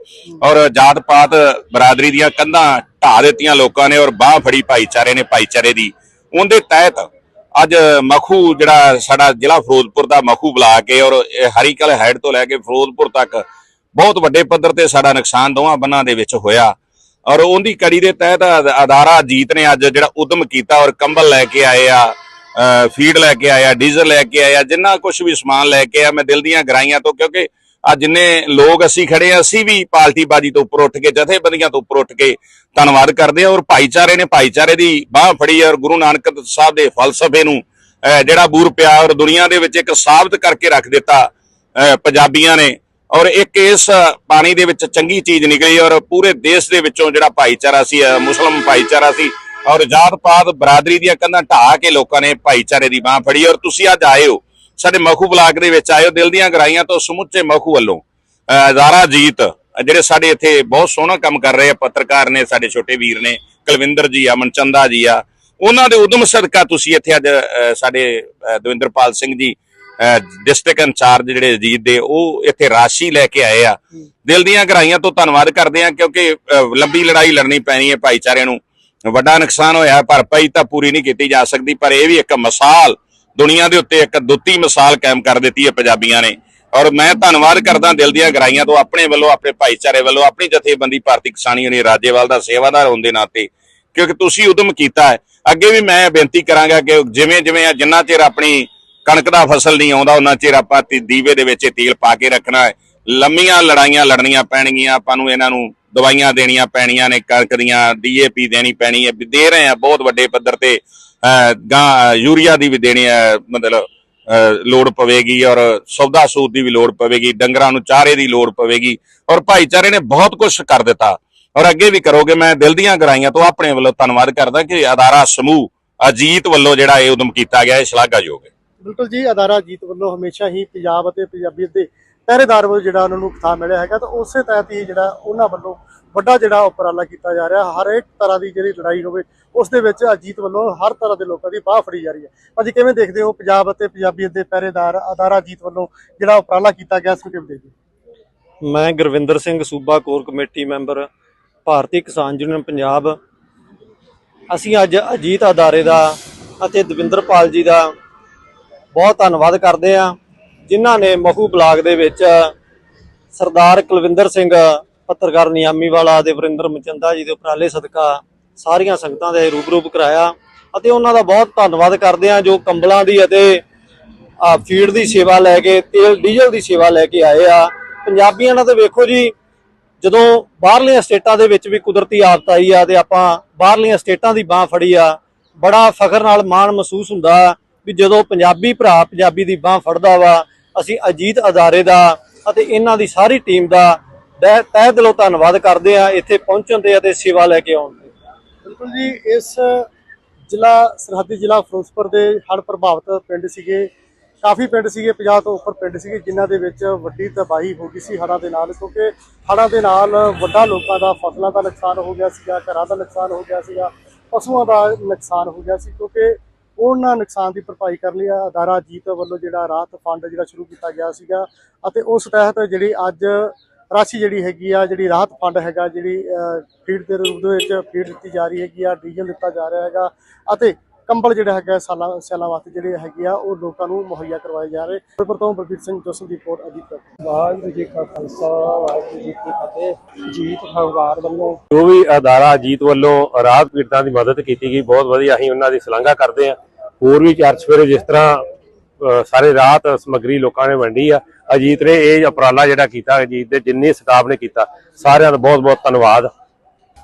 ਔਰ ਜਾਤ ਪਾਤ ਬਰਾਦਰੀ ਦੀਆਂ ਕੰਧਾਂ ਢਾ ਦਿੱਤੀਆਂ ਲੋਕਾਂ ਨੇ ਔਰ ਬਾਹ ਫੜੀ ਭਾਈਚਾਰੇ ਨੇ ਭਾਈਚਾਰੇ ਦੀ। ਉਹਦੇ ਤਹਿਤ ਅੱਜ ਮਖੂ ਜਿਹੜਾ ਸਾਡਾ ਜ਼ਿਲ੍ਹਾ ਫਿਰੋਜ਼ਪੁਰ ਦਾ ਮਖੂ ਬੁਲਾ ਕੇ ਔਰ ਹਰੀਕਲ ਹੈਡ ਤੋਂ ਲੈ ਕੇ ਫਿਰੋਜ਼ਪੁਰ ਤੱਕ ਬਹੁਤ ਵੱਡੇ ਪੱਧਰ ਤੇ ਸਾਡਾ ਨੁਕਸਾਨ ਦੋਵਾਂ ਬੰਨਾਂ ਦੇ ਵਿੱਚ ਹੋਇਆ। ਔਰ ਉਹਦੀ ਕੜੀ ਦੇ ਤਹਿਤ ਅਦਾਰਾ ਜੀਤ ਨੇ ਅੱਜ ਜਿਹੜਾ ਉਦਮ ਕੀਤਾ ਔਰ ਕੰਬਲ ਲੈ ਕੇ ਆਏ ਆ। ਫੀਡ ਲੈ ਕੇ ਆਇਆ ਡੀਜ਼ਲ ਲੈ ਕੇ ਆਇਆ ਜਿੰਨਾ ਕੁਝ ਵੀ ਸਮਾਨ ਲੈ ਕੇ ਆ ਮੈਂ ਦਿਲ ਦੀਆਂ ਗਰਾਈਆਂ ਤੋਂ ਕਿਉਂਕਿ ਆ ਜਿੰਨੇ ਲੋਕ ਅਸੀਂ ਖੜੇ ਆ ਅਸੀਂ ਵੀ ਪਾਰਟੀਬਾਜ਼ੀ ਤੋਂ ਉੱਪਰ ਉੱਠ ਕੇ ਜਥੇਬੰਦੀਆਂ ਤੋਂ ਉੱਪਰ ਉੱਠ ਕੇ ਧੰਨਵਾਦ ਕਰਦੇ ਆ ਔਰ ਭਾਈਚਾਰੇ ਨੇ ਭਾਈਚਾਰੇ ਦੀ ਬਾਹ ਫੜੀ ਔਰ ਗੁਰੂ ਨਾਨਕ ਸਾਹਿਬ ਦੇ ਫਲਸਫੇ ਨੂੰ ਜਿਹੜਾ ਬੂਰ ਪਿਆ ਔਰ ਦੁਨੀਆ ਦੇ ਵਿੱਚ ਇੱਕ ਸਾਬਤ ਕਰਕੇ ਰੱਖ ਦਿੱਤਾ ਪੰਜਾਬੀਆਂ ਨੇ ਔਰ ਇੱਕ ਇਸ ਪਾਣੀ ਦੇ ਵਿੱਚ ਚੰਗੀ ਚੀਜ਼ ਨਿਕਲੀ ਔਰ ਪੂਰੇ ਦੇਸ਼ ਦੇ ਵਿੱਚੋਂ ਜਿਹੜਾ ਭਾਈਚਾਰਾ ਸੀ ਅ, ਮੁਸਲਮ ਭਾਈਚਾਰਾ ਸੀ ਔਰ ਜਾਤ ਪਾਤ ਬਰਾਦਰੀ ਦੀਆਂ ਕੰਧਾਂ ਢਾਹ ਕੇ ਲੋਕਾਂ ਨੇ ਭਾਈਚਾਰੇ ਦੀ ਬਾਹ ਫੜੀ ਔਰ ਤੁਸੀਂ ਅੱਜ ਆਏ ਹੋ। ਸਾਡੇ ਮਖੂ ਬਲਾਕ ਦੇ ਵਿੱਚ ਆਏ ਹੋ ਦਿਲ ਦੀਆਂ ਗਰਾਈਆਂ ਤੋਂ ਸਮੁੱਚੇ ਮਖੂ ਵੱਲੋਂ। ਜ਼ਾਰਾ ਜੀਤ ਜਿਹੜੇ ਸਾਡੇ ਇੱਥੇ ਬਹੁਤ ਸੋਹਣਾ ਕੰਮ ਕਰ ਰਹੇ ਆ ਪੱਤਰਕਾਰ ਨੇ ਸਾਡੇ ਛੋਟੇ ਵੀਰ ਨੇ ਕੁਲਵਿੰਦਰ ਜੀ ਆ ਮਨਚੰਦਾ ਜੀ ਆ। ਉਹਨਾਂ ਦੇ ਉਦਮ ਸਦਕਾ ਤੁਸੀਂ ਇੱਥੇ ਅੱਜ ਸਾਡੇ ਦਵਿੰਦਰਪਾਲ ਸਿੰਘ ਜੀ ਡਿਸਟ੍ਰਿਕਟ ਇੰਚਾਰਜ ਜਿਹੜੇ ਅਜੀਤ ਦੇ ਉਹ ਇੱਥੇ ਰਾਸ਼ੀ ਲੈ ਕੇ ਆਏ ਆ। ਦਿਲ ਦੀਆਂ ਗਰਾਈਆਂ ਤੋਂ ਧੰਨਵਾਦ ਕਰਦੇ ਆ ਕਿਉਂਕਿ ਲੰਬੀ ਲੜਾਈ ਲੜਨੀ ਪੈਣੀ ਹੈ ਭਾਈਚਾਰੇ ਨੂੰ। ਵੱਡਾ ਨੁਕਸਾਨ ਹੋਇਆ ਭਰਪਾਈ ਤਾਂ ਪੂਰੀ ਨਹੀਂ ਕੀਤੀ ਜਾ ਸਕਦੀ, ਪਰ ਇਹ ਵੀ ਇੱਕ ਮਿਸਾਲ, ਦੁਨੀਆ ਦੇ ਉੱਤੇ ਇੱਕ ਦੁੱਤੀ ਮਿਸਾਲ ਕਾਇਮ ਕਰ ਦਿੱਤੀ ਹੈ ਪੰਜਾਬੀਆਂ ਨੇ। ਔਰ ਮੈਂ ਧੰਨਵਾਦ ਕਰਦਾ ਦਿਲ ਦੀਆਂ ਗਰਾਈਆਂ ਤੋਂ ਆਪਣੇ ਵੱਲੋਂ, ਆਪਣੇ ਭਾਈਚਾਰੇ ਵੱਲੋਂ, ਆਪਣੀ ਜਥੇਬੰਦੀ ਭਾਰਤੀ ਕਿਸਾਨ ਯੂਨੀਅਨ ਰਾਜੇਵਾਲ ਦਾ ਸੇਵਾਦਾਰ ਹੋਣ ਦੇ ਨਾਤੇ, ਕਿਉਂਕਿ ਤੁਸੀਂ ਉਦਮ ਕੀਤਾ ਹੈ। ਅੱਗੇ ਵੀ ਮੈਂ ਬੇਨਤੀ ਕਰਾਂਗਾ ਕਿ ਜਿਵੇਂ ਜਿਵੇਂ ਜਿੰਨਾ ਚਿਰ ਆਪਣੀ ਕਣਕ ਦਾ ਫਸਲ ਨਹੀਂ ਆਉਂਦਾ, ਉਹਨਾਂ ਚਿਰ ਆਪਾਂ ਦੀਵੇ ਦੇ ਵਿੱਚ ਤੇਲ ਪਾ ਕੇ ਰੱਖਣਾ ਹੈ। ਲੰਮੀਆਂ ਲੜਾਈਆਂ ਲੜਨੀਆਂ ਪੈਣਗੀਆਂ, ਆਪਾਂ ਨੂੰ ਇਹਨਾਂ ਨੂੰ ਦਵਾਈਆਂ ਦੇਣੀਆਂ ਪੈਣੀਆਂ ਨੇ, ਕਣਕ ਦੀਆਂ, ਡੀਏਪੀ ਦੇਣੀ ਪੈਣੀ ਹੈ ਦੇ ਰਹੇ ਆ ਬਹੁਤ ਵੱਡੇ ਪੱਧਰ ਤੇ ਯੂਰੀਆ ਦੀ ਵੀ ਦੇਣੀ ਹੈ, ਮਤਲਬ ਲੋੜ ਪਵੇਗੀ ਔਰ ਸੌਦਾ ਸੂਦ ਦੀ ਵੀ ਲੋੜ ਪਵੇਗੀ, ਡੰਗਰਾਂ ਨੂੰ ਚਾਰੇ ਦੀ ਲੋੜ ਪਵੇਗੀ ਔਰ ਭਾਈਚਾਰੇ ਨੇ ਬਹੁਤ ਕੁਝ ਕਰ ਦਿੱਤਾ ਔਰ ਅੱਗੇ ਵੀ ਕਰੋਗੇ, ਮੈਂ ਦਿਲ ਦੀਆਂ ਗਰਾਈਆਂ ਤੋਂ ਆਪਣੇ ਵੱਲੋਂ ਧੰਨਵਾਦ ਕਰਦਾ ਕਿ ਅਦਾਰਾ ਸਮੂਹ ਅਜੀਤ ਵੱਲੋਂ ਜਿਹੜਾ ਇਹ ਉਦਮ ਕੀਤਾ ਗਿਆ, ਇਹ ਸ਼ਲਾਘਾਯੋਗ ਹੈ। ਬਿਲਕੁਲ ਜੀ, ਅਦਾਰਾ ਅਜੀਤ ਵੱਲੋਂ ਹਮੇਸ਼ਾ ਹੀ ਪੰਜਾਬ ਅਤੇ ਪੰਜਾਬੀਅਤ ਦੇ ਪਹਿਰੇਦਾਰ ਵੱਲੋਂ ਜਿਹੜਾ ਉਹਨਾਂ ਨੂੰ ਥਾਂ ਮਿਲਿਆ ਹੈਗਾ, ਤਾਂ ਉਸੇ ਤਹਿਤ ਹੀ ਜਿਹੜਾ ਉਹਨਾਂ ਵੱਲੋਂ ਵੱਡਾ ਜਿਹੜਾ ਉਪਰਾਲਾ ਕੀਤਾ ਜਾ ਰਿਹਾ। ਹਰ ਇੱਕ ਤਰ੍ਹਾਂ ਦੀ ਜਿਹੜੀ ਲੜਾਈ ਹੋਵੇ, ਉਸ ਦੇ ਵਿੱਚ ਅਜੀਤ ਵੱਲੋਂ ਹਰ ਤਰ੍ਹਾਂ ਦੇ ਲੋਕਾਂ ਦੀ ਬਾਹ ਫੜੀ ਜਾ ਰਹੀ ਹੈ। ਅੱਜ ਕਿਵੇਂ ਦੇਖਦੇ ਹੋ ਪੰਜਾਬ ਅਤੇ ਪੰਜਾਬੀਅਤ ਦੇ ਪਹਿਰੇਦਾਰ ਅਦਾਰਾ ਅਜੀਤ ਵੱਲੋਂ ਜਿਹੜਾ ਉਪਰਾਲਾ ਕੀਤਾ ਗਿਆ, ਇਸ ਨੂੰ ਕਿਵੇਂ ਦੇਖਦੇ ਮੈਂ ਗੁਰਵਿੰਦਰ ਸਿੰਘ ਸੂਬਾ ਕੋਰ ਕਮੇਟੀ ਮੈਂਬਰ, ਭਾਰਤੀ ਕਿਸਾਨ ਯੂਨੀਅਨ ਪੰਜਾਬ। ਅਸੀਂ ਅੱਜ ਅਜੀਤ ਅਦਾਰੇ ਦਾ ਅਤੇ ਦਵਿੰਦਰਪਾਲ ਜੀ ਦਾ ਬਹੁਤ ਧੰਨਵਾਦ ਕਰਦੇ ਹਾਂ। ਜਿਨ੍ਹਾਂ ਨੇ ਮਹੂ ਬਲਾਕ ਦੇ ਵਿੱਚ ਸਰਦਾਰ ਕੁਲਵਿੰਦਰ ਸਿੰਘ, ਪੱਤਰਕਾਰ ਨਿਆਮੀ ਵਾਲਾ ਤੇ ਵਰਿੰਦਰ ਮਚੰਦਾ ਜੀ ਦੇ ਉਪਰਾਲੇ ਸਦਕਾ ਸਾਰੀਆਂ ਸੰਗਤਾਂ ਦੇ ਰੂਬਰੂ ਕਰਾਇਆ ਅਤੇ ਉਹਨਾਂ ਦਾ ਬਹੁਤ ਧੰਨਵਾਦ ਕਰਦੇ ਹਾਂ ਜੋ ਕੰਬਲਾਂ ਦੀ ਅਤੇ ਫੀਡ ਦੀ ਸੇਵਾ ਲੈ ਕੇ, ਤੇਲ, ਡੀਜ਼ਲ ਦੀ ਸੇਵਾ ਲੈ ਕੇ ਆਏ ਆ। ਪੰਜਾਬੀਆਂ ਨਾਲ ਤਾਂ ਵੇਖੋ ਜੀ, ਜਦੋਂ ਬਾਹਰਲੀਆਂ ਸਟੇਟਾਂ ਦੇ ਵਿੱਚ ਵੀ ਕੁਦਰਤੀ ਆਫਤ ਆਈ ਆ ਤੇ ਆਪਾਂ ਬਾਹਰਲੀਆਂ ਸਟੇਟਾਂ ਦੀ ਬਾਹ ਫੜੀ ਆ, ਬੜਾ ਫਖਰ ਨਾਲ ਮਾਣ ਮਹਿਸੂਸ ਹੁੰਦਾ ਵੀ ਜਦੋਂ ਪੰਜਾਬੀ ਭਰਾ ਪੰਜਾਬੀ ਦੀ ਬਾਹ ਫੜਦਾ ਵਾ ਅਸੀਂ ਅਜੀਤ ਅਦਾਰੇ ਦਾ ਅਤੇ ਇਹਨਾਂ ਦੀ ਸਾਰੀ ਟੀਮ ਦਾ ਤਹਿ ਤਹਿ ਦਿਲੋਂ ਧੰਨਵਾਦ ਕਰਦੇ ਆ ਇੱਥੇ ਪਹੁੰਚਣ ਤੇ ਅਤੇ ਸੇਵਾ ਲੈ ਕੇ ਆਉਣ ਤੇ ਬਿਲਕੁਲ ਜੀ, ਇਸ ਜ਼ਿਲ੍ਹਾ, ਸਰਹੱਦੀ ਜ਼ਿਲ੍ਹਾ ਫਿਰੋਜ਼ਪੁਰ ਦੇ ਹੜ੍ਹ ਪ੍ਰਭਾਵਿਤ ਪਿੰਡ ਸੀਗੇ। ਕਾਫੀ ਪਿੰਡ ਸੀਗੇ 50 ਤੋਂ ਉੱਪਰ ਪਿੰਡ ਸੀਗੇ, ਜਿਨ੍ਹਾਂ ਦੇ ਵਿੱਚ ਵੱਡੀ ਤਬਾਹੀ ਹੋ ਗਈ ਸੀ ਹੜ੍ਹਾਂ ਦੇ ਨਾਲ, ਕਿਉਂਕਿ ਹੜ੍ਹਾਂ ਦੇ ਨਾਲ ਵੱਡਾ ਲੋਕਾਂ ਦਾ ਫਸਲਾਂ ਦਾ ਨੁਕਸਾਨ ਹੋ ਗਿਆ ਸੀਗਾ, ਘਰਾਂ ਦਾ ਨੁਕਸਾਨ ਹੋ ਗਿਆ ਸੀਗਾ, ਪਸ਼ੂਆਂ ਦਾ ਨੁਕਸਾਨ ਹੋ ਗਿਆ ਸੀ, ਕਿਉਂਕਿ ਉਹਨਾਂ ਨੁਕਸਾਨ ਦੀ ਭਰਪਾਈ ਕਰਨ ਲਈ ਅਦਾਰਾ ਜੀਤ ਵੱਲੋਂ ਜਿਹੜਾ ਰਾਹਤ ਫੰਡ ਜਿਹੜਾ ਸ਼ੁਰੂ ਕੀਤਾ ਗਿਆ ਸੀਗਾ ਅਤੇ ਉਸ ਤਹਿਤ ਜਿਹੜੀ ਅੱਜ ਰਾਸ਼ੀ ਜਿਹੜੀ ਹੈਗੀ ਆ, ਜਿਹੜੀ ਰਾਹਤ ਫੰਡ ਹੈਗਾ, ਜਿਹੜੀ ਫੀਡ ਦੇ ਰੂਪ ਦੇ ਵਿੱਚ ਫੀਡ ਦਿੱਤੀ ਜਾ ਰਹੀ ਹੈਗੀ ਆ, ਡੀਜ਼ਲ ਦਿੱਤਾ ਜਾ ਰਿਹਾ ਹੈਗਾ ਅਤੇ ਕੰਬਲ ਜਿਹੜਾ ਹੈਗਾ ਸਾਲਾਂ ਸਿਆਲਾਂ ਵਾਸਤੇ ਜਿਹੜੇ ਹੈਗੇ ਆ ਉਹ ਲੋਕਾਂ ਨੂੰ ਮੁਹੱਈਆ ਕਰਵਾਏ ਜਾ ਰਹੇ। ਫਿਰੋਜ਼ਪੁਰ ਤੋਂ ਬਲਬੀਰ ਸਿੰਘ ਜੋਸਨ ਦੀ ਰਿਪੋਰਟ ਅਜੀਤ ਤੱਕ ਵਾਹਿਗੁਰੂ ਜੀ ਕਾ ਖਾਲਸਾ ਵਾਹਿਗੁਰੂ ਜੀ ਕੀ ਫਤਿਹ। ਜੀਤ ਪਰਿਵਾਰ ਵੱਲੋਂ ਜੋ ਵੀ ਅਦਾਰਾ ਅਜੀਤ ਵੱਲੋਂ ਰਾਹਤ ਪੀੜਤਾਂ ਦੀ ਮਦਦ ਕੀਤੀ ਗਈ ਬਹੁਤ ਵਧੀਆ ਅਸੀਂ ਉਹਨਾਂ ਦੀ ਸ਼ਲਾਘਾ ਕਰਦੇ ਹਾਂ। ਹੋਰ ਵੀ ਚਰਚ ਫਿਰ ਜਿਸ ਤਰ੍ਹਾਂ ਸਾਰੇ ਰਾਹਤ ਸਮੱਗਰੀ ਲੋਕਾਂ ਨੇ ਵੰਡੀ ਆ ਅਜੀਤ ਨੇ ਇਹ ਉਪਰਾਲਾ ਜਿਹੜਾ ਕੀਤਾ ਅਜੀਤ ਦੇ ਜਿੰਨੇ ਸਟਾਫ ਨੇ ਕੀਤਾ ਸਾਰਿਆਂ ਦਾ ਬਹੁਤ ਬਹੁਤ ਧੰਨਵਾਦ।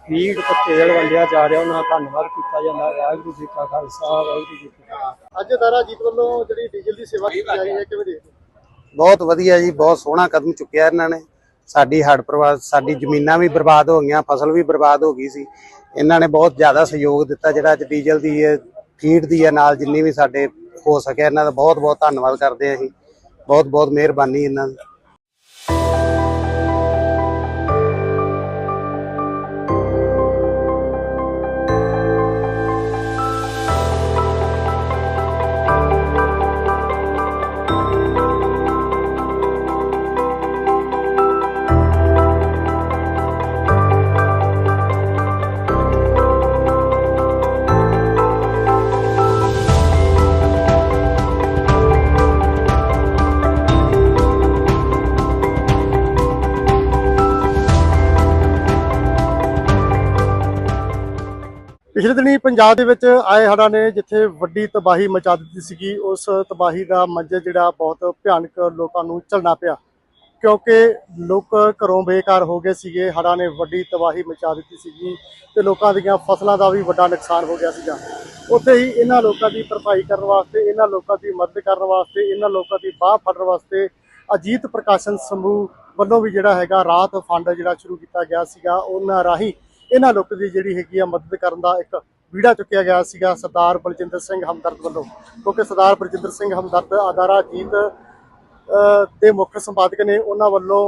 ਫੀਡ ਤੇ ਤੇਲ ਵੰਡਿਆ ਜਾ ਰਿਹਾ ਉਹਨਾਂ ਦਾ ਧੰਨਵਾਦ ਕੀਤਾ ਜਾਂਦਾ। ਵਾਹਿਗੁਰੂ ਜੀ ਕਾ ਖਾਲਸਾ ਵਾਹਿਗੁਰੂ ਜੀ ਕੀ ਫਤਿਹ। ਅੱਜ ਅਦਾਰਾ ਜੀਤ ਵੱਲੋਂ ਜਿਹੜੀ ਡੀਜ਼ਲ ਦੀ ਸੇਵਾ ਕੀਤੀ ਜਾ ਰਹੀ ਹੈ ਕਿਵੇਂ ਦੇਖਦੇ ਹੋ? ਬਹੁਤ ਵਧੀਆ ਜੀ ਬਹੁਤ ਸੋਹਣਾ ਕਦਮ ਚੁੱਕਿਆ ਇਹਨਾਂ ਨੇ। ਸਾਡੀ ਹੜ੍ਹ ਪ੍ਰਭਾਵ ਸਾਡੀ ਜ਼ਮੀਨਾਂ ਵੀ ਬਰਬਾਦ ਹੋ ਗਈਆਂ ਫਸਲ ਵੀ ਬਰਬਾਦ ਹੋ ਗਈ ਸੀ। ਇਹਨਾਂ ਨੇ ਬਹੁਤ ਜ਼ਿਆਦਾ ਸਹਿਯੋਗ ਦਿੱਤਾ ਜਿਹੜਾ ਅੱਜ ਡੀਜ਼ਲ ਦੀ ਹੈ ਫੀਡ ਦੀ ਹੈ ਨਾਲ ਜਿੰਨੀ ਵੀ ਸਾਡੇ ਹੋ ਸਕਿਆ ਇਹਨਾਂ ਦਾ ਬਹੁਤ ਬਹੁਤ ਧੰਨਵਾਦ ਕਰਦੇ ਹਾਂ ਅਸੀਂ। ਬਹੁਤ ਬਹੁਤ ਮਿਹਰਬਾਨੀ ਇਹਨਾਂ ਦੀ। ਪਿਛਲੇ ਦਿਨੀ ਪੰਜਾਬ ਦੇ ਵਿੱਚ ਆਏ ਹੜ੍ਹਾਂ ਨੇ ਜਿੱਥੇ ਵੱਡੀ ਤਬਾਹੀ ਮਚਾ ਦਿੱਤੀ ਸੀਗੀ, ਉਸ ਤਬਾਹੀ ਦਾ ਮੰਜ਼ਰ ਜਿਹੜਾ ਬਹੁਤ ਭਿਆਨਕ ਲੋਕਾਂ ਨੂੰ ਝੱਲਣਾ ਪਿਆ। ਕਿਉਂਕਿ ਲੋਕ ਘਰੋਂ ਬੇਕਾਰ ਹੋ ਗਏ ਸੀਗੇ, ਹੜ੍ਹਾਂ ਨੇ ਵੱਡੀ ਤਬਾਹੀ ਮਚਾ ਦਿੱਤੀ ਸੀਗੀ ਤੇ ਲੋਕਾਂ ਦੀਆਂ ਫਸਲਾਂ ਦਾ ਵੀ ਵੱਡਾ ਨੁਕਸਾਨ ਹੋ ਗਿਆ ਸੀਗਾ। ਉੱਥੇ ਹੀ ਇਹਨਾਂ ਲੋਕਾਂ ਦੀ ਭਰਪਾਈ ਕਰਨ ਵਾਸਤੇ, ਇਹਨਾਂ ਲੋਕਾਂ ਦੀ ਮਦਦ ਕਰਨ ਵਾਸਤੇ, ਇਹਨਾਂ ਲੋਕਾਂ ਦੀ ਬਾਹ ਫੜਨ ਵਾਸਤੇ ਅਜੀਤ ਪ੍ਰਕਾਸ਼ਨ ਸਮੂਹ ਵੱਲੋਂ ਵੀ ਜਿਹੜਾ ਹੈਗਾ ਰਾਹਤ ਫੰਡ ਜਿਹੜਾ ਸ਼ੁਰੂ ਕੀਤਾ ਗਿਆ ਸੀਗਾ, ਉਹਨਾਂ ਰਾਹੀਂ ਇਹਨਾਂ ਲੋਕਾਂ ਦੀ ਜਿਹੜੀ ਹੈਗੀ ਆ ਮਦਦ ਕਰਨ ਦਾ ਇੱਕ ਵੀੜਾ ਚੁੱਕਿਆ ਗਿਆ ਸੀਗਾ ਸਰਦਾਰ ਬਲਜਿੰਦਰ ਸਿੰਘ ਹਮਦਰਦ ਵੱਲੋਂ। ਕਿਉਂਕਿ ਸਰਦਾਰ ਬਲਜਿੰਦਰ ਸਿੰਘ ਹਮਦਰਦ ਅਦਾਰਾ ਜੀਤ ਦੇ ਮੁੱਖ ਸੰਪਾਦਕ ਨੇ ਉਹਨਾਂ ਵੱਲੋਂ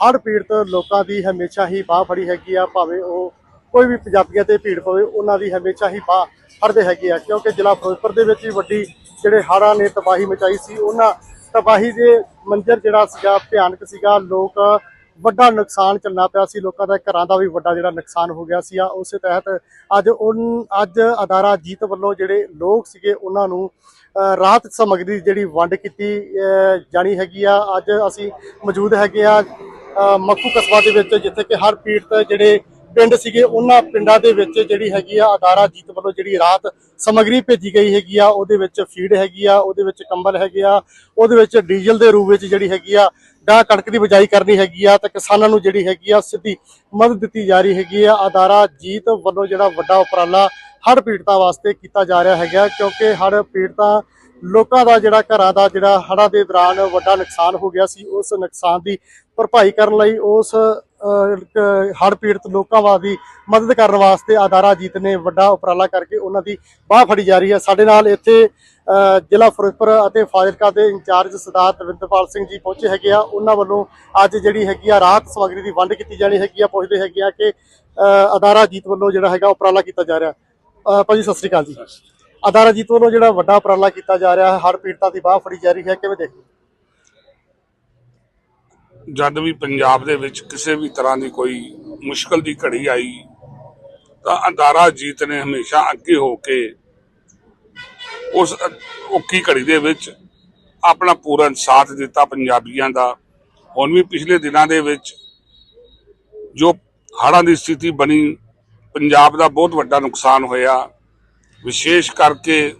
ਹੜ੍ਹ ਪੀੜਤ ਲੋਕਾਂ ਦੀ ਹਮੇਸ਼ਾ ਹੀ ਬਾਹ ਫੜੀ ਹੈਗੀ ਆ, ਭਾਵੇਂ ਉਹ ਕੋਈ ਵੀ ਪੰਜਾਬੀਆਂ ਤੇ ਭੀੜ ਪਵੇ, ਉਹਨਾਂ ਦੀ ਹਮੇਸ਼ਾ ਹੀ ਬਾਹ ਫੜਦੇ ਹੈਗੇ ਆ। ਕਿਉਂਕਿ ਜ਼ਿਲ੍ਹਾ ਫਿਰੋਜ਼ਪੁਰ ਦੇ ਵਿੱਚ ਵੀ ਵੱਡੀ ਜਿਹੜੇ ਹੜ੍ਹਾਂ ਨੇ ਤਬਾਹੀ ਮਚਾਈ ਸੀ, ਉਹਨਾਂ ਤਬਾਹੀ ਦੇ ਮੰਜ਼ਰ ਜਿਹੜਾ ਸੀਗਾ ਭਿਆਨਕ ਸੀਗਾ। ਲੋਕ ਵੱਡਾ ਨੁਕਸਾਨ ਚੱਲਣਾ ਪਿਆ ਸੀ ਲੋਕਾਂ ਦਾ ਘਰਾਂ ਦਾ ਵੀ ਵੱਡਾ ਜਿਹੜਾ ਨੁਕਸਾਨ ਹੋ ਗਿਆ ਸੀ ਆ ਉਸੇ ਤਹਿਤ ਅੱਜ ਉਹ ਅੱਜ ਅਦਾਰਾ ਜੀਤ ਵੱਲੋਂ ਜਿਹੜੇ ਲੋਕ ਸੀਗੇ ਉਹਨਾਂ ਨੂੰ ਅ, ਰਾਹਤ ਸਮੱਗਰੀ ਜਿਹੜੀ ਵੰਡ ਕੀਤੀ ਜਾਣੀ ਹੈਗੀ ਆ। ਅੱਜ ਅਸੀਂ ਮੌਜੂਦ ਹੈਗੇ ਆ ਮੱਖੂ ਕਸਬਾ ਦੇ ਵਿੱਚ ਜਿੱਥੇ ਕਿ ਹਰ ਪੀੜਤ ਜਿਹੜੇ ਪਿੰਡ ਸੀਗੇ ਉਹਨਾਂ ਪਿੰਡਾਂ ਦੇ ਵਿੱਚ ਜਿਹੜੀ ਹੈਗੀ ਆ ਅਦਾਰਾ ਜੀਤ ਵੱਲੋਂ ਜਿਹੜੀ ਰਾਹਤ ਸਮੱਗਰੀ ਭੇਜੀ ਗਈ ਹੈਗੀ ਆ ਉਹਦੇ ਵਿੱਚ ਫੀਡ ਹੈਗੀ ਆ ਉਹਦੇ ਵਿੱਚ ਕੰਬਲ ਹੈਗੇ ਆ ਉਹਦੇ ਵਿੱਚ ਡੀਜ਼ਲ ਦੇ ਰੂਪ ਵਿੱਚ ਜਿਹੜੀ ਹੈਗੀ ਆ ਗਾਂ ਕਣਕ ਦੀ ਬਿਜਾਈ ਕਰਨੀ ਹੈਗੀ ਆ ਤਾਂ ਕਿਸਾਨਾਂ ਨੂੰ ਜਿਹੜੀ ਹੈਗੀ ਆ ਸਿੱਧੀ ਮਦਦ ਦਿੱਤੀ ਜਾ ਰਹੀ ਹੈਗੀ ਆ। ਅਦਾਰਾ ਜੀਤ ਵੱਲੋਂ ਜਿਹੜਾ ਵੱਡਾ ਉਪਰਾਲਾ ਹੜ੍ਹ ਪੀੜਤਾਂ ਵਾਸਤੇ ਕੀਤਾ ਜਾ ਰਿਹਾ ਹੈਗਾ, ਕਿਉਂਕਿ ਹੜ੍ਹ ਪੀੜਤਾਂ ਲੋਕਾਂ ਦਾ ਜਿਹੜਾ ਘਰਾਂ ਦਾ ਜਿਹੜਾ ਹੜ੍ਹਾਂ ਦੇ ਦੌਰਾਨ ਵੱਡਾ ਨੁਕਸਾਨ ਹੋ ਗਿਆ ਸੀ, ਉਸ ਨੁਕਸਾਨ ਦੀ ਭਰਪਾਈ ਕਰਨ ਲਈ ਉਸ ਹੜ੍ਹ ਪੀੜਤ ਲੋਕਾਂ ਵਾ ਦੀ ਮਦਦ ਕਰਨ ਵਾਸਤੇ ਅਦਾਰਾ ਜੀਤ ਨੇ ਵੱਡਾ ਉਪਰਾਲਾ ਕਰਕੇ ਉਹਨਾਂ ਦੀ ਬਾਹ ਫੜੀ ਜਾ ਰਹੀ ਹੈ। ਸਾਡੇ ਨਾਲ ਇੱਥੇ ਜ਼ਿਲ੍ਹਾ ਫਿਰੋਜ਼ਪੁਰ ਅਤੇ ਫਾਜ਼ਿਲਕਾ ਦੇ ਇੰਚਾਰਜ ਸਰਦਾਰ ਤਵਿੰਦਰਪਾਲ ਸਿੰਘ ਜੀ ਪਹੁੰਚੇ ਹੈਗੇ ਆ। ਉਹਨਾਂ ਵੱਲੋਂ ਅੱਜ ਜਿਹੜੀ ਹੈਗੀ ਆ ਰਾਹਤ ਸਮੱਗਰੀ ਦੀ ਵੰਡ ਕੀਤੀ ਜਾਣੀ ਹੈਗੀ ਆ। ਪੁੱਛਦੇ ਹੈਗੇ ਆ ਕਿ ਅਦਾਰਾ ਜੀਤ ਵੱਲੋਂ ਜਿਹੜਾ ਹੈਗਾ ਉਪਰਾਲਾ ਕੀਤਾ ਜਾ ਰਿਹਾ। ਭਾਜੀ ਸਤਿ ਸ੍ਰੀ ਅਕਾਲ ਜੀ। ਅਦਾਰਾ ਜੀਤ ਵੱਲੋਂ ਜਿਹੜਾ ਵੱਡਾ ਉਪਰਾਲਾ ਕੀਤਾ ਜਾ ਰਿਹਾ ਹੈ ਹੜ੍ਹ ਪੀੜਤਾਂ ਦੀ ਬਾਹ ਫੜੀ ਜਾ ਰਹੀ ਹੈ। ਕਿਵੇਂ ਦੇਖਦੇ ਜਦ ਵੀ ਪੰਜਾਬ ਦੇ ਵਿੱਚ ਕਿਸੇ ਵੀ ਤਰ੍ਹਾਂ ਦੀ ਕੋਈ ਮੁਸ਼ਕਲ ਦੀ ਘੜੀ ਆਈ ਤਾਂ ਅਦਾਰਾ ਜੀਤ ਨੇ ਹਮੇਸ਼ਾ ਅੱਗੇ ਹੋ ਕੇ ਉਸ ਔਖੀ ਘੜੀ ਦੇ ਵਿੱਚ ਆਪਣਾ ਪੂਰਾ ਸਾਥ ਦਿੱਤਾ ਪੰਜਾਬੀਆਂ ਦਾ। ਹੁਣ ਵੀ ਪਿਛਲੇ ਦਿਨਾਂ ਦੇ ਵਿੱਚ ਜੋ ਹੜ੍ਹਾਂ ਦੀ ਸਥਿਤੀ ਬਣੀ, ਪੰਜਾਬ ਦਾ ਬਹੁਤ ਵੱਡਾ ਨੁਕਸਾਨ ਹੋਇਆ। ਵਿਸ਼ੇਸ਼ ਕਰਕੇ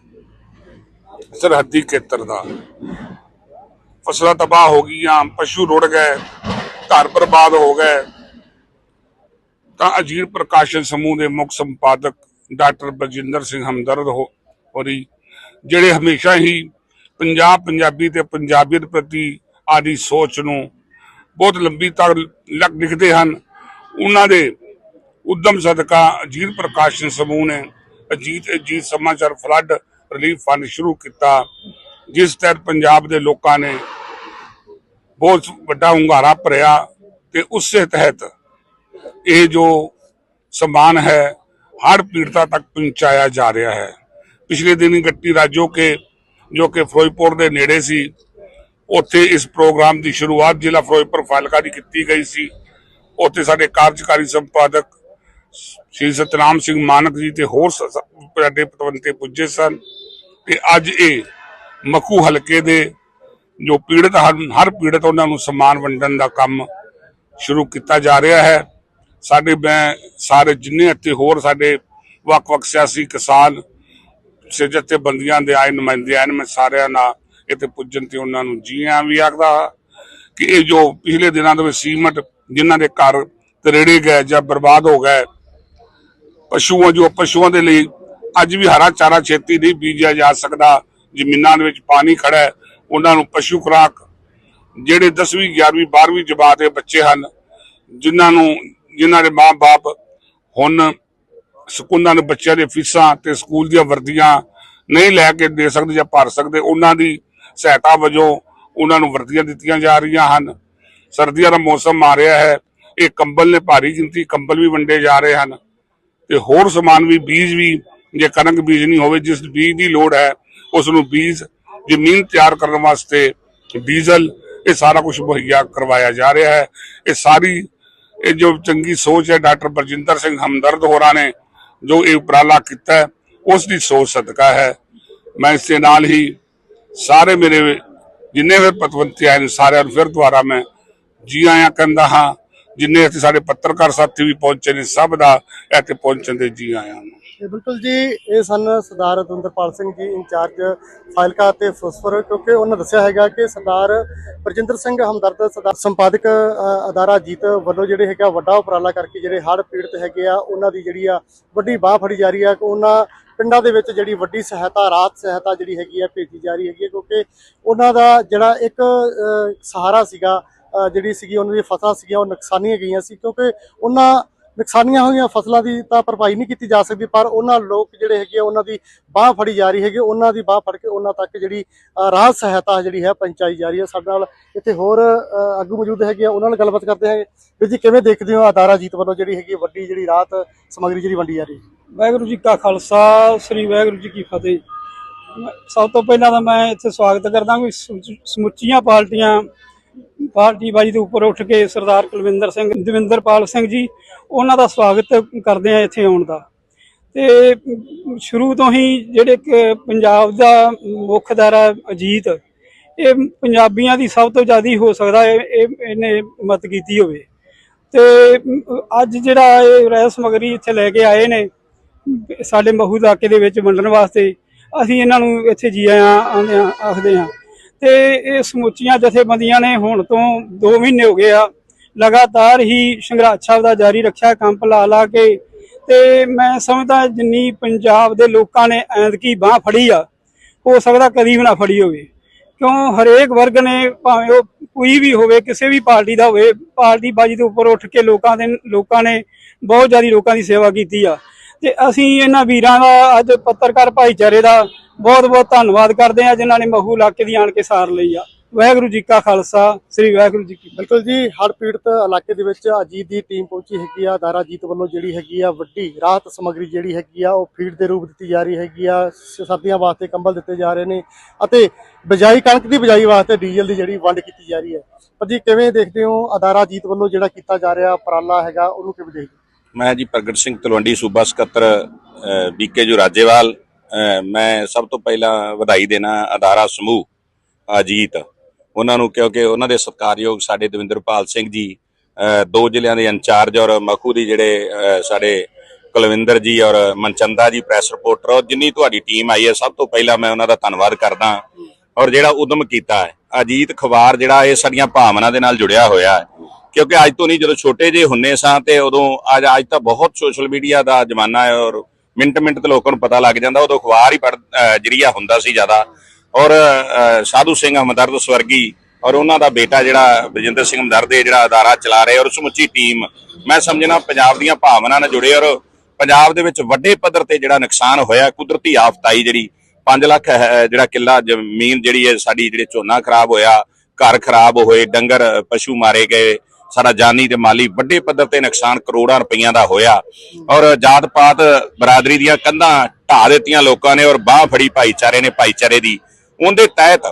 ਸਰਹੱਦੀ ਖੇਤਰ ਦਾ। ਫਸਲਾਂ ਤਬਾਹ ਹੋ ਗਈਆਂ, ਪਸ਼ੂ ਰੁੜ ਗਏ, ਘਰ ਬਰਬਾਦ ਹੋ ਗਏ। ਤਾਂ ਅਜੀਤ ਪ੍ਰਕਾਸ਼ਨ ਸਮੂਹ ਦੇ ਮੁੱਖ ਸੰਪਾਦਕ ਡਾਕਟਰ ਬਲਜਿੰਦਰ ਸਿੰਘ ਹਮਦਰਦ ਹੋਰੀ ਜਿਹੜੇ ਹਮੇਸ਼ਾ ਹੀ ਪੰਜਾਬ ਪੰਜਾਬੀ ਤੇ ਪੰਜਾਬੀਅਤ ਪ੍ਰਤੀ ਆਦੀ ਸੋਚ ਨੂੰ ਬਹੁਤ ਲੰਬੀ ਤੱਕ ਲਿਖਦੇ ਹਨ। ਉਹਨਾਂ ਦੇ ਉਦਮ ਸਦਕਾ ਅਜੀਤ ਪ੍ਰਕਾਸ਼ਨ ਸਮੂਹ ਨੇ ਅਜੀਤ ਅਜੀਤ ਸਮਾਚਾਰ ਫਲੱਡ ਰਿਲੀਫ ਫੰਡ ਸ਼ੁਰੂ ਕੀਤਾ, ਜਿਸ ਤਹਿਤ ਪੰਜਾਬ ਦੇ ਲੋਕਾਂ ਨੇ ਬਹੁਤ ਵੱਡਾ ਹੁੰਗਾਰਾ ਭਰਿਆ ਤੇ ਉਸੇ ਤਹਿਤ ਇਹ ਜੋ ਸਮਾਨ ਹੈ ਹਰ ਪੀੜਤਾ ਤੱਕ ਪਹੁੰਚਾਇਆ ਜਾ ਰਿਹਾ ਹੈ। ਪਿਛਲੇ ਦਿਨੀ ਗੱਟੀ ਰਾਜੋ ਕੇ, ਜੋ ਕਿ ਫਿਰੋਜ਼ਪੁਰ ਦੇ ਨੇੜੇ ਸੀ, ਉੱਥੇ ਇਸ ਪ੍ਰੋਗਰਾਮ ਦੀ ਸ਼ੁਰੂਆਤ ਜ਼ਿਲ੍ਹਾ ਫਿਰੋਜ਼ਪੁਰ ਫਾਜ਼ਿਲਕਾ ਦੀ ਕੀਤੀ ਗਈ ਸੀ। ਉੱਥੇ ਸਾਡੇ ਕਾਰਜਕਾਰੀ ਸੰਪਾਦਕ ਸ਼੍ਰੀ ਸਤਨਾਮ ਸਿੰਘ ਮਾਨਕ ਜੀ ਤੇ ਹੋਰ ਸਾਡੇ ਪਤਵੰਤੇ ਪੁੱਜੇ ਸਨ ਤੇ ਅੱਜ ਇਹ ਮਖੂ ਹਲਕੇ ਦੇ ਜੋ ਪੀੜਤ ਹਨ ਹਰ ਪੀੜਤ ਉਹਨਾਂ ਨੂੰ ਸਮਾਨ ਵੰਡਣ ਦਾ ਕੰਮ ਸ਼ੁਰੂ ਕੀਤਾ ਜਾ ਰਿਹਾ ਹੈ। ਸਾਡੇ ਮੈਂ ਸਾਰੇ ਜਿੰਨੇ ਅਤੇ ਹੋਰ ਸਾਡੇ ਵੱਖ-ਵੱਖ ਸਿਆਸੀ ਕਿਸਾਨ ਸੇ ਜਥੇਬੰਦੀਆਂ ਦੇ ਆਏ ਨੁਮਾਇੰਦੇ ਆਏ ਮੈਂ ਸਾਰਿਆਂ ਨਾਲ ਇੱਥੇ ਪੁੱਜਣ ਤੇ ਉਹਨਾਂ ਨੂੰ ਜੀ ਵੀ ਆਖਦਾ ਕਿ ਇਹ ਜੋ ਪਿਛਲੇ ਦਿਨਾਂ ਦੇ ਵਿੱਚ ਸੀਮਟ ਜਿਨ੍ਹਾਂ ਦੇ ਘਰ ਤਰੇੜੇ ਗਏ ਜਾਂ ਬਰਬਾਦ ਹੋ ਗਏ, ਪਸ਼ੂਆਂ ਜੋ ਪਸ਼ੂਆਂ ਦੇ ਲਈ ਅੱਜ ਵੀ ਹਰਾ ਚਾਰਾ ਛੇਤੀ ਨਹੀਂ ਬੀਜਿਆ ਜਾ ਸਕਦਾ, ਜ਼ਮੀਨਾਂ ਦੇ ਵਿੱਚ ਪਾਣੀ ਖੜਾ ਹੈ, ਉਹਨਾਂ ਨੂੰ ਪਸ਼ੂ ਖੁਰਾਕ ਜਿਹੜੇ 10ਵੀਂ 11ਵੀਂ 12ਵੀਂ ਜਮਾਤ ਦੇ ਬੱਚੇ ਹਨ, ਜਿਨ੍ਹਾਂ ਨੂੰ, ਜਿਨ੍ਹਾਂ ਦੇ ਮਾਪੇ ਹੁਣ ਸਕੂਲਾਂ ਦੇ ਬੱਚਿਆਂ ਦੇ ਫੀਸਾਂ ਤੇ ਸਕੂਲ ਦੀਆਂ ਵਰਦੀਆਂ ਨਹੀਂ ਲੈ ਕੇ ਦੇ ਸਕਦੇ ਜਾਂ ਭਰ ਸਕਦੇ, ਉਹਨਾਂ ਦੀ ਸਹਾਇਤਾ ਵਜੋਂ ਉਹਨਾਂ ਨੂੰ ਵਰਦੀਆਂ ਦਿੱਤੀਆਂ ਜਾ ਰਹੀਆਂ ਹਨ। ਸਰਦੀਆਂ ਦਾ ਮੌਸਮ ਆ ਰਿਹਾ ਹੈ, ਇਹ ਕੰਬਲ ਨੇ ਭਾਰੀ ਗਿਣਤੀ, ਕੰਬਲ ਵੀ ਵੰਡੇ ਜਾ ਰਹੇ ਹਨ ਤੇ ਹੋਰ ਸਮਾਨ ਵੀ, ਬੀਜ ਵੀ, ਜੇ ਕਣਕ ਬੀਜ ਨਹੀਂ ਹੋਵੇ, ਜਿਸ ਬੀਜ ਦੀ ਲੋੜ ਹੈ ਉਸ ਨੂੰ ਬੀਜ, ਜ਼ਮੀਨ ਤਿਆਰ ਕਰਨ ਵਾਸਤੇ ਡੀਜ਼ਲ, ਇਹ ਸਾਰਾ ਕੁਝ ਮੁਹੱਈਆ ਕਰਵਾਇਆ ਜਾ ਰਿਹਾ ਹੈ। ਇਹ ਸਾਰੀ, ਇਹ ਜੋ ਚੰਗੀ ਸੋਚ ਹੈ ਡਾਕਟਰ ਬਰਜਿੰਦਰ ਸਿੰਘ ਹਮਦਰਦ ਹੋਰਾਂ ਨੇ ਜੋ ਇਹ ਉਪਰਾਲਾ ਕੀਤਾ ਉਸ ਦੀ ਸੋਚ ਸਦਕਾ ਹੈ। ਮੈਂ ਇਸ ਦੇ ਨਾਲ ਹੀ ਸਾਰੇ ਮੇਰੇ ਜਿੰਨੇ ਵੀ ਪਤਵੰਤੇ ਆਏ ਨੇ, ਸਾਰਿਆਂ ਨੂੰ ਫਿਰ ਦੁਆਰਾ ਮੈਂ ਜੀ ਆਇਆਂ ਕਹਿੰਦਾ ਹਾਂ, ਜਿੰਨੇ ਇੱਥੇ ਸਾਡੇ ਪੱਤਰਕਾਰ ਸਾਥੀ ਵੀ ਪਹੁੰਚੇ ਨੇ, ਸਭ ਦਾ ਇੱਥੇ ਪਹੁੰਚਣ ਦੇ ਜੀ ਆਇਆਂ ਨੂੰ। ਬਿਲਕੁਲ ਜੀ ਇਹ ਸਨ ਸਰਦਾਰ ਦਵਿੰਦਰਪਾਲ ਸਿੰਘ ਜੀ ਇੰਚਾਰਜ ਫਾਇਲਕਾ ਤੇ ਫੁਸਫਰ ਕਿਉਂਕਿ ਉਹਨਾਂ ਦੱਸਿਆ ਹੈਗਾ ਕਿ ਸਰਦਾਰ ਪ੍ਰਜਿੰਦਰ ਸਿੰਘ ਹਮਦਰਦ ਸਰਦਾਰ ਸੰਪਾਦਕ ਅ, ਅਦਾਰਾ ਜੀਤ ਵੱਲੋਂ ਜਿਹੜੇ ਹੈਗਾ ਵੱਡਾ ਉਪਰਾਲਾ ਕਰਕੇ ਜਿਹੜੇ ਹੜ੍ਹ ਪੀੜਤ ਹੈਗੇ ਆ ਉਹਨਾਂ ਦੀ ਜਿਹੜੀ ਆ ਵੱਡੀ ਬਾਹ ਫੜੀ ਜਾ ਰਹੀ ਆ ਕਿ ਉਹਨਾਂ ਪਿੰਡਾਂ ਦੇ ਵਿੱਚ ਜਿਹੜੀ ਵੱਡੀ ਸਹਾਇਤਾ ਰਾਤ ਸਹਾਇਤਾ ਜਿਹੜੀ ਹੈਗੀ ਆ ਭੇਜੀ ਜਾ ਰਹੀ ਹੈਗੀ ਆ ਕਿਉਂਕਿ ਉਹਨਾਂ ਦਾ ਜਿਹੜਾ ਇੱਕ ਸਹਾਰਾ ਸੀਗਾ ਜਿਹੜੀ ਸੀਗੀ ਉਹਨਾਂ ਦੀ ਫਸਲਾਂ ਸੀਗੀਆਂ ਉਹ ਨੁਕਸਾਨੀਆਂ ਗਈਆਂ ਸੀ ਕਿਉਂਕਿ ਉਹਨਾਂ ਨੁਕਸਾਨੀਆਂ ਹੋਈਆਂ ਫਸਲਾਂ ਦੀ ਤਾਂ ਭਰਪਾਈ ਨਹੀਂ ਕੀਤੀ ਜਾ ਸਕਦੀ ਪਰ ਉਹਨਾਂ ਲੋਕ ਜਿਹੜੇ ਹੈਗੇ ਆ, ਉਹਨਾਂ ਦੀ ਬਾਹ ਫੜੀ ਜਾ ਰਹੀ ਹੈਗੀ ਉਹਨਾਂ ਦੀ ਬਾਹ ਫੜ ਕੇ ਉਹਨਾਂ ਤੱਕ ਜਿਹੜੀ ਰਾਹਤ ਸਹਾਇਤਾ ਜਿਹੜੀ ਹੈ ਪਹੁੰਚਾਈ ਜਾ ਰਹੀ ਹੈ ਸਾਡੇ ਨਾਲ। ਇੱਥੇ ਹੋਰ ਆਗੂ ਮੌਜੂਦ ਹੈਗੇ ਆ ਉਹਨਾਂ ਨਾਲ ਗੱਲਬਾਤ ਕਰਦੇ ਹੈਗੇ। ਵੀ ਜੀ ਕਿਵੇਂ ਦੇਖਦੇ ਹੋ ਅਦਾਰਾ ਜੀਤ ਵੱਲੋਂ ਜਿਹੜੀ ਹੈਗੀ ਵੱਡੀ ਜਿਹੜੀ ਰਾਹਤ ਸਮੱਗਰੀ ਜਿਹੜੀ ਵੰਡੀ ਜਾ ਰਹੀ? ਹੈ ਵਾਹਿਗੁਰੂ ਜੀ ਕਾ ਖਾਲਸਾ ਸ੍ਰੀ ਵਾਹਿਗੁਰੂ ਜੀ ਕੀ ਫਤਿਹ। ਸਭ ਤੋਂ ਪਹਿਲਾਂ ਤਾਂ ਮੈਂ ਇੱਥੇ ਸਵਾਗਤ ਕਰਦਾ ਕਿ ਸਮੁੱਚੀਆਂ ਪਾਰਟੀਆਂ ਪਾਰਟੀ ਬਾਜੀ ਦੇ ਉੱਪਰ ਉੱਠ ਕੇ ਸਰਦਾਰ ਕੁਲਵਿੰਦਰ ਸਿੰਘ, ਦਵਿੰਦਰਪਾਲ ਸਿੰਘ ਜੀ, ਉਹਨਾਂ ਦਾ ਸਵਾਗਤ ਕਰਦੇ ਆ ਇੱਥੇ ਆਉਣ ਦਾ। ਤੇ ਸ਼ੁਰੂ ਤੋਂ ਹੀ ਜਿਹੜੇ ਕਿ ਪੰਜਾਬ ਦਾ ਮੁੱਖ ਦਾਰਾ ਅਜੀਤ, ਇਹ ਪੰਜਾਬੀਆਂ ਦੀ ਸਭ ਤੋਂ ਜ਼ਿਆਦਾ ਹੋ ਸਕਦਾ ਇਹ ਇਹ- ਇਹਨੇ ਮਤ ਕੀਤੀ ਹੋਵੇ। ਤੇ ਅੱਜ ਜਿਹੜਾ ਇਹ ਰਹਿ ਸਮਗਰੀ ਇੱਥੇ ਲੈ ਕੇ ਆਏ ਨੇ, ਸਾਡੇ ਮਹੂ ਇਲਾਕੇ ਦੇ ਵਿੱਚ ਵੰਡਣ ਵਾਸਤੇ, ਅਸੀਂ ਇਹਨਾਂ ਨੂੰ ਇੱਥੇ ਜੀ ਆਇਆਂ ਹਾਂ- ਆਖਦੇ ਹਾਂ। ਤੇ ਇਹ ਸਮੁੱਚੀਆਂ ਜਥੇਬੰਦੀਆਂ ਨੇ ਹੁਣ ਤੋਂ 2 ਮਹੀਨੇ ਹੋ ਗਏ ਆ, ਲਗਾਤਾਰ ਹੀ ਸੰਘਰਸ਼ ਸਾਹਿਬ ਦਾ ਜਾਰੀ ਰੱਖਿਆ, ਕੰਪ ਲਾ ਲਾ ਕੇ। ਤੇ ਮੈਂ ਸਮਝਦਾ ਜਿੰਨੀ ਪੰਜਾਬ ਦੇ ਲੋਕਾਂ ਨੇ ਐਂਦਕੀ ਬਾਹ ਫੜੀ ਆ, ਹੋ ਸਕਦਾ ਕਦੀ ਵੀ ਨਾ ਫੜੀ ਹੋਵੇ। ਕਿਉਂ ਹਰੇਕ ਵਰਗ ਨੇ ਭਾਵੇਂ ਉਹ ਕੋਈ ਵੀ ਹੋਵੇ, ਕਿਸੇ ਵੀ ਪਾਰਟੀ ਦਾ ਹੋਵੇ ਪਾਰਟੀ ਬਾਜੀ ਤੋਂ ਉੱਪਰ ਉੱਠ ਕੇ ਲੋਕਾਂ ਦੇ, ਲੋਕਾਂ ਨੇ ਬਹੁਤ ਜ਼ਿਆਦਾ ਲੋਕਾਂ ਦੀ ਸੇਵਾ ਕੀਤੀ ਆ। ਤੇ ਅਸੀਂ ਇਹਨਾਂ ਵੀਰਾਂ ਦਾ ਅੱਜ ਪੱਤਰਕਾਰ ਭਾਈਚਾਰੇ ਦਾ ਬਹੁਤ ਬਹੁਤ ਧੰਨਵਾਦ ਕਰਦੇ ਆ ਜਿਨ੍ਹਾਂ ਨੇ ਮਹੂ ਇਲਾਕੇ ਦੀ ਆਣ ਕੇ ਸਾਰ ਲਈ ਆ। ਵਾਹਿਗੁਰੂ ਜੀ ਕਾ ਖਾਲਸਾ, ਸ੍ਰੀ ਵਾਹਿਗੁਰੂ ਜੀ ਕੀ ਬਿਲਕੁਲ ਜੀ, ਹੜ੍ਹ ਪੀੜਤ ਇਲਾਕੇ ਦੇ ਵਿੱਚ ਅਜੀਤ ਦੀ ਟੀਮ ਪਹੁੰਚੀ ਹੈਗੀ ਆ ਦਾਰਾ ਜੀਤ ਵੱਲੋਂ ਜਿਹੜੀ ਹੈਗੀ ਆ ਵੱਡੀ ਰਾਹਤ ਸਮੱਗਰੀ ਜਿਹੜੀ ਹੈਗੀ ਆ, ਉਹ ਫੀਡ ਦੇ ਰੂਪ ਦਿੱਤੀ ਜਾ ਰਹੀ ਹੈਗੀ ਆ, ਸ- ਸਰਦੀਆਂ ਵਾਸਤੇ ਕੰਬਲ ਦਿੱਤੇ ਜਾ ਰਹੇ ਨੇ ਅਤੇ ਬਿਜਾਈ, ਕਣਕ ਦੀ ਬਿਜਾਈ ਵਾਸਤੇ ਡੀਜ਼ਲ ਦੀ ਜਿਹੜੀ ਵੰਡ ਕੀਤੀ ਜਾ ਰਹੀ ਹੈ। ਪਰ ਜੀ, ਕਿਵੇਂ ਦੇਖਦੇ ਹੋ ਅਦਾਰਾ ਜੀਤ ਵੱਲੋਂ ਜਿਹੜਾ ਕੀਤਾ ਜਾ ਰਿਹਾ ਉਪਰਾਲਾ ਹੈਗਾ, ਉਹਨੂੰ ਕਿਵੇਂ ਦੇਖਦੇ ਮੈਂ ਜੀ ਪ੍ਰਗਟ ਸਿੰਘ ਤਲਵੰਡੀ ਸੂਬਾ ਸਕੱਤਰ ਅ, ਬੀਕੇ ਜੂ ਰਾਜੇਵਾਲ ਮੈਂ ਸਭ ਤੋਂ ਪਹਿਲਾਂ ਵਧਾਈ ਦੇਣਾ ਅਦਾਰਾ ਸਮੂਹ ਅਜੀਤ। ਉਹਨਾਂ ਨੂੰ ਕਿਉਂਕਿ ਉਹਨਾਂ ਦੇ ਸਤਿਕਾਰਯੋਗ ਸਾਡੇ ਦਵਿੰਦਰਪਾਲ ਸਿੰਘ ਜੀ ਦੋ ਜ਼ਿਲ੍ਹਿਆਂ ਦੇ ਇੰਚਾਰਜ ਔਰ ਮਖੂ ਦੀ ਜਿਹੜੇ ਸਾਡੇ ਕੁਲਵਿੰਦਰ ਜੀ ਔਰ ਮਨਚੰਦਾ ਜੀ ਪ੍ਰੈਸ ਰਿਪੋਰਟਰ ਔਰ ਜਿੰਨੀ ਤੁਹਾਡੀ ਟੀਮ ਆਈ ਹੈ ਸਭ ਤੋਂ ਪਹਿਲਾਂ ਮੈਂ ਉਹਨਾਂ ਦਾ ਧੰਨਵਾਦ ਕਰਦਾ। ਔਰ ਜਿਹੜਾ ਉਦਮ ਕੀਤਾ ਹੈ ਅਜੀਤ ਖਵਾਰ ਜਿਹੜਾ ਇਹ ਸਾਡੀਆਂ ਭਾਵਨਾ ਦੇ ਨਾਲ ਜੁੜਿਆ ਹੋਇਆ ਹੈ। ਕਿਉਂਕਿ ਅੱਜ ਤੋਂ ਨਹੀਂ, ਜਦੋਂ ਛੋਟੇ ਜਿਹੇ ਹੁੰਨੇ ਸਾਂ ਤੇ ਉਦੋਂ ਅੱਜ ਅੱਜ ਤਾਂ ਬਹੁਤ ਸੋਸ਼ਲ ਮੀਡੀਆ ਦਾ ਜ਼ਮਾਨਾ ਹੈ ਔਰ ਮਿੰਟ ਮਿੰਟ ਤੇ ਲੋਕਾਂ ਨੂੰ ਪਤਾ ਲੱਗ ਜਾਂਦਾ, ਉਦੋਂ ਅਖਬਾਰ ਹੀ ਪੜ੍ਹ ਅਹ ਜਰੀਆ ਹੁੰਦਾ ਸੀ ਜ਼ਿਆਦਾ। ਔਰ ਸਾਧੂ ਸਿੰਘ ਹਮਦਰਦ ਸਵਰਗੀ ਔਰ ਉਹਨਾਂ ਦਾ ਬੇਟਾ ਜਿਹੜਾ ਬਜਿੰਦਰ ਸਿੰਘ ਹਮਦਰਦ ਇਹ ਜਿਹੜਾ ਅਦਾਰਾ ਚਲਾ ਰਹੇ ਔਰ ਸਮੁੱਚੀ ਟੀਮ, ਮੈਂ ਸਮਝਣਾ ਪੰਜਾਬ ਦੀਆਂ ਭਾਵਨਾ ਨਾਲ ਜੁੜੇ ਔਰ ਪੰਜਾਬ ਦੇ ਵਿੱਚ ਵੱਡੇ ਪੱਧਰ ਤੇ ਜਿਹੜਾ ਨੁਕਸਾਨ ਹੋਇਆ, ਕੁਦਰਤੀ ਆਫਤ ਆਈ ਜਿਹੜੀ 5 ਲੱਖ ਜਿਹੜਾ ਕਿੱਲਾ ਜ਼ਮੀਨ ਜਿਹੜੀ ਹੈ, ਸਾਡੀ ਜਿਹੜੇ ਝੋਨਾ ਖਰਾਬ ਹੋਇਆ, ਘਰ ਖਰਾਬ ਹੋਏ, ਡੰਗਰ, ਪਸ਼ੂ ਮਾਰੇ ਗਏ ਸਾਡਾ ਜਾਨੀ ਤੇ ਮਾਲੀ ਵੱਡੇ ਪੱਧਰ ਤੇ ਨੁਕਸਾਨ ਕਰੋੜਾਂ ਰੁਪਈਆਂ ਦਾ ਹੋਇਆ। ਔਰ ਜਾਤ ਪਾਤ ਬਰਾਦਰੀ ਦੀਆਂ ਕੰਧਾਂ ਢਾ ਦਿੱਤੀਆਂ ਲੋਕਾਂ ਨੇ ਔਰ ਬਾਹ ਫੜੀ ਭਾਈਚਾਰੇ ਨੇ ਭਾਈਚਾਰੇ ਦੀ। ਉਹਦੇ ਤਹਿਤ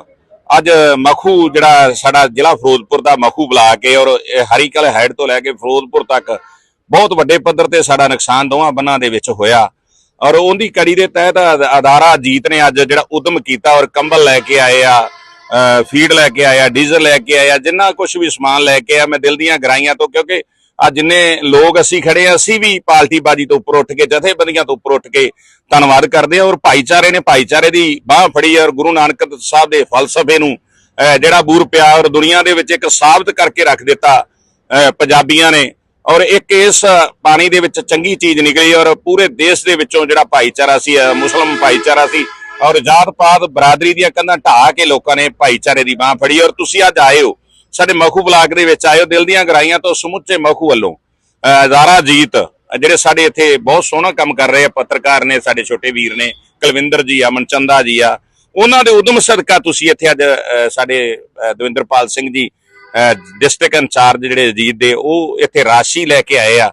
ਅੱਜ ਮਖੂ ਜਿਹੜਾ ਸਾਡਾ ਜ਼ਿਲ੍ਹਾ ਫਿਰੋਜ਼ਪੁਰ ਦਾ ਮਖੂ ਬੁਲਾ ਕੇ ਔਰ ਹਰੀਕਲ ਹੈਡ ਤੋਂ ਲੈ ਕੇ ਫਿਰੋਜ਼ਪੁਰ ਤੱਕ ਬਹੁਤ ਵੱਡੇ ਪੱਧਰ ਤੇ ਸਾਡਾ ਨੁਕਸਾਨ ਦੋਵਾਂ ਬੰਨਾਂ ਦੇ ਵਿੱਚ ਹੋਇਆ। ਔਰ ਉਹਦੀ ਕੜੀ ਦੇ ਤਹਿਤ ਅਦਾਰਾ ਜੀਤ ਨੇ ਅੱਜ ਜਿਹੜਾ ਉਦਮ ਕੀਤਾ ਔਰ ਕੰਬਲ ਲੈ ਕੇ ਆਏ ਆ। ਫੀਡ ਲੈ ਕੇ ਆਇਆ ਡੀਜ਼ਲ ਲੈ ਕੇ ਆਇਆ ਜਿੰਨਾ ਕੁਝ ਵੀ ਸਮਾਨ ਲੈ ਕੇ ਆ ਮੈਂ ਦਿਲ ਦੀਆਂ ਗਰਾਈਆਂ ਤੋਂ ਕਿਉਂਕਿ ਆ ਜਿੰਨੇ ਲੋਕ ਅਸੀਂ ਖੜੇ ਆ ਅਸੀਂ ਵੀ ਪਾਰਟੀ ਬਾਜੀ ਤੋਂ ਉੱਪਰ ਉੱਠ ਕੇ ਜਥੇਬੰਦੀਆਂ ਤੋਂ ਉੱਪਰ ਉੱਠ ਕੇ ਧੰਨਵਾਦ ਕਰਦੇ ਆ ਔਰ ਭਾਈਚਾਰੇ ਨੇ ਭਾਈਚਾਰੇ ਦੀ ਬਾਹ ਫੜੀ ਔਰ ਗੁਰੂ ਨਾਨਕ ਸਾਹਿਬ ਦੇ ਫਲਸਫੇ ਨੂੰ ਅ, ਜਿਹੜਾ ਬੂਰ ਪਿਆ ਔਰ ਦੁਨੀਆ ਦੇ ਵਿੱਚ ਇੱਕ ਸਾਬਤ ਕਰਕੇ ਰੱਖ ਦਿੱਤਾ ਅ, ਪੰਜਾਬੀਆਂ ਨੇ ਔਰ ਇੱਕ ਇਸ ਪਾਣੀ ਦੇ ਵਿੱਚ ਚੰਗੀ ਚੀਜ਼ ਨਿਕਲੀ ਔਰ ਪੂਰੇ ਦੇਸ਼ ਦੇ ਵਿੱਚੋਂ ਜਿਹੜਾ ਭਾਈਚਾਰਾ ਸੀ ਅ, ਮੁਸਲਮ ਭਾਈਚਾਰਾ ਸੀ ਔਰ ਜਾਤ ਪਾਤ ਬਰਾਦਰੀ ਦੀਆਂ ਕੰਧਾਂ ਢਾਹ ਕੇ ਲੋਕਾਂ ਨੇ ਭਾਈਚਾਰੇ ਦੀ ਬਾਹ ਫੜੀ ਔਰ ਤੁਸੀਂ ਅੱਜ ਆਏ ਹੋ। ਸਾਡੇ ਮਖੂ ਬਲਾਕ ਦੇ ਵਿੱਚ ਆਏ ਹੋ ਦਿਲ ਦੀਆਂ ਗਰਾਈਆਂ ਤੋਂ ਸਮੁੱਚੇ ਮਖੂ ਵੱਲੋਂ। ਜ਼ਾਰਾ ਜੀਤ ਜਿਹੜੇ ਸਾਡੇ ਇੱਥੇ ਬਹੁਤ ਸੋਹਣਾ ਕੰਮ ਕਰ ਰਹੇ ਆ ਪੱਤਰਕਾਰ ਨੇ ਸਾਡੇ ਛੋਟੇ ਵੀਰ ਨੇ ਕੁਲਵਿੰਦਰ ਜੀ ਆ ਮਨਚੰਦਾ ਜੀ ਆ। ਉਹਨਾਂ ਦੇ ਉਦਮ ਸਦਕਾ ਤੁਸੀਂ ਇੱਥੇ ਅੱਜ ਸਾਡੇ ਦਵਿੰਦਰਪਾਲ ਸਿੰਘ ਜੀ ਡਿਸਟ੍ਰਿਕਟ ਇੰਚਾਰਜ ਜਿਹੜੇ ਅਜੀਤ ਦੇ ਉਹ ਇੱਥੇ ਰਾਸ਼ੀ ਲੈ ਕੇ ਆਏ ਆ।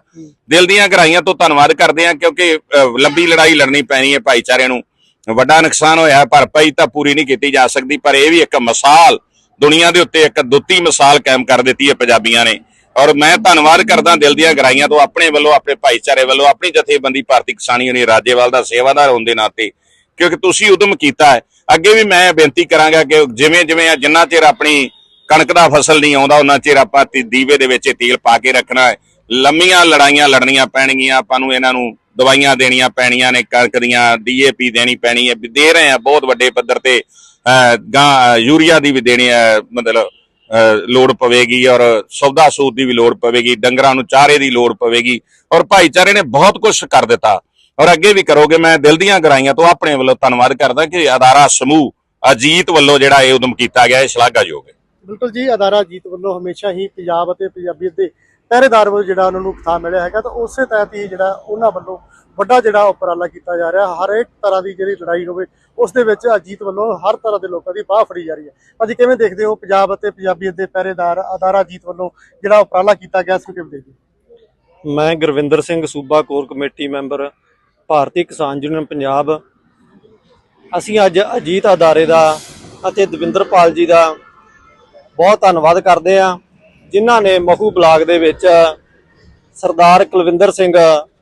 ਦਿਲ ਦੀਆਂ ਗਰਾਈਆਂ ਤੋਂ ਧੰਨਵਾਦ ਕਰਦੇ ਆ ਕਿਉਂਕਿ ਲੰਬੀ ਲੜਾਈ ਲੜਨੀ ਪੈਣੀ ਹੈ ਭਾਈਚਾਰੇ ਨੂੰ। ਵੱਡਾ ਨੁਕਸਾਨ ਹੋਇਆ ਭਰਪਾਈ ਤਾਂ ਪੂਰੀ ਨਹੀਂ ਕੀਤੀ ਜਾ ਸਕਦੀ, ਪਰ ਇਹ ਵੀ ਇੱਕ ਮਿਸਾਲ, ਦੁਨੀਆ ਦੇ ਉੱਤੇ ਇੱਕ ਦੁੱਤੀ ਮਿਸਾਲ ਕਾਇਮ ਕਰ ਦਿੱਤੀ ਹੈ ਪੰਜਾਬੀਆਂ ਨੇ। ਔਰ ਮੈਂ ਧੰਨਵਾਦ ਕਰਦਾ ਦਿਲ ਦੀਆਂ ਗਰਾਈਆਂ ਤੋਂ ਆਪਣੇ ਵੱਲੋਂ, ਆਪਣੇ ਭਾਈਚਾਰੇ ਵੱਲੋਂ, ਆਪਣੀ ਜਥੇਬੰਦੀ ਭਾਰਤੀ ਕਿਸਾਨ ਯੂਨੀਅਨ ਰਾਜੇਵਾਲ ਦਾ ਸੇਵਾਦਾਰ ਹੋਣ ਦੇ ਨਾਤੇ, ਕਿਉਂਕਿ ਤੁਸੀਂ ਉਦਮ ਕੀਤਾ ਹੈ। ਅੱਗੇ ਵੀ ਮੈਂ ਬੇਨਤੀ ਕਰਾਂਗਾ ਕਿ ਜਿਵੇਂ ਜਿਵੇਂ ਜਿੰਨਾ ਚਿਰ ਆਪਣੀ ਕਣਕ ਦਾ ਫਸਲ ਨਹੀਂ ਆਉਂਦਾ ਉਹਨਾਂ ਚਿਰ ਆਪਾਂ ਦੀਵੇ ਦੇ ਵਿੱਚ ਤੇਲ ਪਾ ਕੇ ਰੱਖਣਾ ਹੈ। ਲੰਮੀਆਂ ਲੜਾਈਆਂ ਲੜਨੀਆਂ ਪੈਣਗੀਆਂ, ਆਪਾਂ ਨੂੰ ਇਹਨਾਂ ਨੂੰ ਦਵਾਈਆਂ ਦੇਣੀਆਂ ਪੈਣੀਆਂ ਨੇ, ਕਣਕ ਦੀਆਂ, ਡੀਏਪੀ ਦੇਣੀ ਪੈਣੀ ਹੈ ਦੇ ਰਹੇ ਆ ਬਹੁਤ ਵੱਡੇ ਪੱਧਰ ਤੇ ਯੂਰੀਆ ਦੀ ਵੀ ਦੇਣੀ ਹੈ, ਮਤਲਬ ਲੋੜ ਪਵੇਗੀ ਔਰ ਸੌਦਾ ਸੂਦ ਦੀ ਵੀ ਲੋੜ ਪਵੇਗੀ, ਡੰਗਰਾਂ ਨੂੰ ਚਾਰੇ ਦੀ ਲੋੜ ਪਵੇਗੀ, ਔਰ ਭਾਈਚਾਰੇ ਨੇ ਬਹੁਤ ਕੁਝ ਕਰ ਦਿੱਤਾ। ਔਰ ਅੱਗੇ ਵੀ ਕਰੋਗੇ, ਮੈਂ ਦਿਲ ਦੀਆਂ ਗਰਾਈਆਂ ਤੋਂ ਆਪਣੇ ਵੱਲੋਂ ਧੰਨਵਾਦ ਕਰਦਾ ਕਿ ਅਦਾਰਾ ਸਮੂਹ ਅਜੀਤ ਵੱਲੋਂ ਜਿਹੜਾ ਇਹ ਉਦਮ ਕੀਤਾ ਗਿਆ, ਇਹ ਸ਼ਲਾਘਾਯੋਗ ਹੈ। ਬਿਲਕੁਲ ਜੀ, ਅਦਾਰਾ ਅਜੀਤ ਵੱਲੋਂ ਹਮੇਸ਼ਾ ਹੀ ਪੰਜਾਬ ਅਤੇ ਪੰਜਾਬੀਅਤ ਦੇ ਪਹਿਰੇਦਾਰ ਵੱਲੋਂ ਜਿਹੜਾ ਉਹਨਾਂ ਨੂੰ ਥਾਂ ਮਿਲਿਆ ਹੈਗਾ, ਤਾਂ ਉਸੇ ਤਹਿਤ ਹੀ ਜਿਹੜਾ ਉਹਨਾਂ ਵੱਲੋਂ ਵੱਡਾ ਜਿਹੜਾ ਉਪਰਾਲਾ ਕੀਤਾ ਜਾ ਰਿਹਾ। ਹਰ ਇੱਕ ਤਰ੍ਹਾਂ ਦੀ ਜਿਹੜੀ ਲੜਾਈ ਹੋਵੇ, ਉਸ ਦੇ ਵਿੱਚ ਅਜੀਤ ਵੱਲੋਂ ਹਰ ਤਰ੍ਹਾਂ ਦੇ ਲੋਕਾਂ ਦੀ ਬਾਹ ਫੜੀ ਜਾ ਰਹੀ ਹੈ। ਭਾਜੀ, ਕਿਵੇਂ ਦੇਖਦੇ ਹੋ ਪੰਜਾਬ ਅਤੇ ਪੰਜਾਬੀਅਤ ਦੇ ਪਹਿਰੇਦਾਰ ਅਦਾਰਾ ਅਜੀਤ ਵੱਲੋਂ ਜਿਹੜਾ ਉਪਰਾਲਾ ਕੀਤਾ ਗਿਆ, ਇਸ ਕਿਵੇਂ ਦੇਖਦੇ ਹੋ? ਮੈਂ ਗੁਰਵਿੰਦਰ ਸਿੰਘ ਸੂਬਾ ਕੋਰ ਕਮੇਟੀ ਮੈਂਬਰ, ਭਾਰਤੀ ਕਿਸਾਨ ਯੂਨੀਅਨ ਪੰਜਾਬ। ਅਸੀਂ ਅੱਜ ਅਜੀਤ ਅਦਾਰੇ ਦਾ ਅਤੇ ਦਵਿੰਦਰਪਾਲ ਜੀ ਦਾ ਬਹੁਤ ਧੰਨਵਾਦ ਕਰਦੇ ਹਾਂ। ਜਿਨ੍ਹਾਂ ਨੇ ਮਹੂ ਬਲਾਕ ਦੇ ਵਿੱਚ ਸਰਦਾਰ ਕੁਲਵਿੰਦਰ ਸਿੰਘ,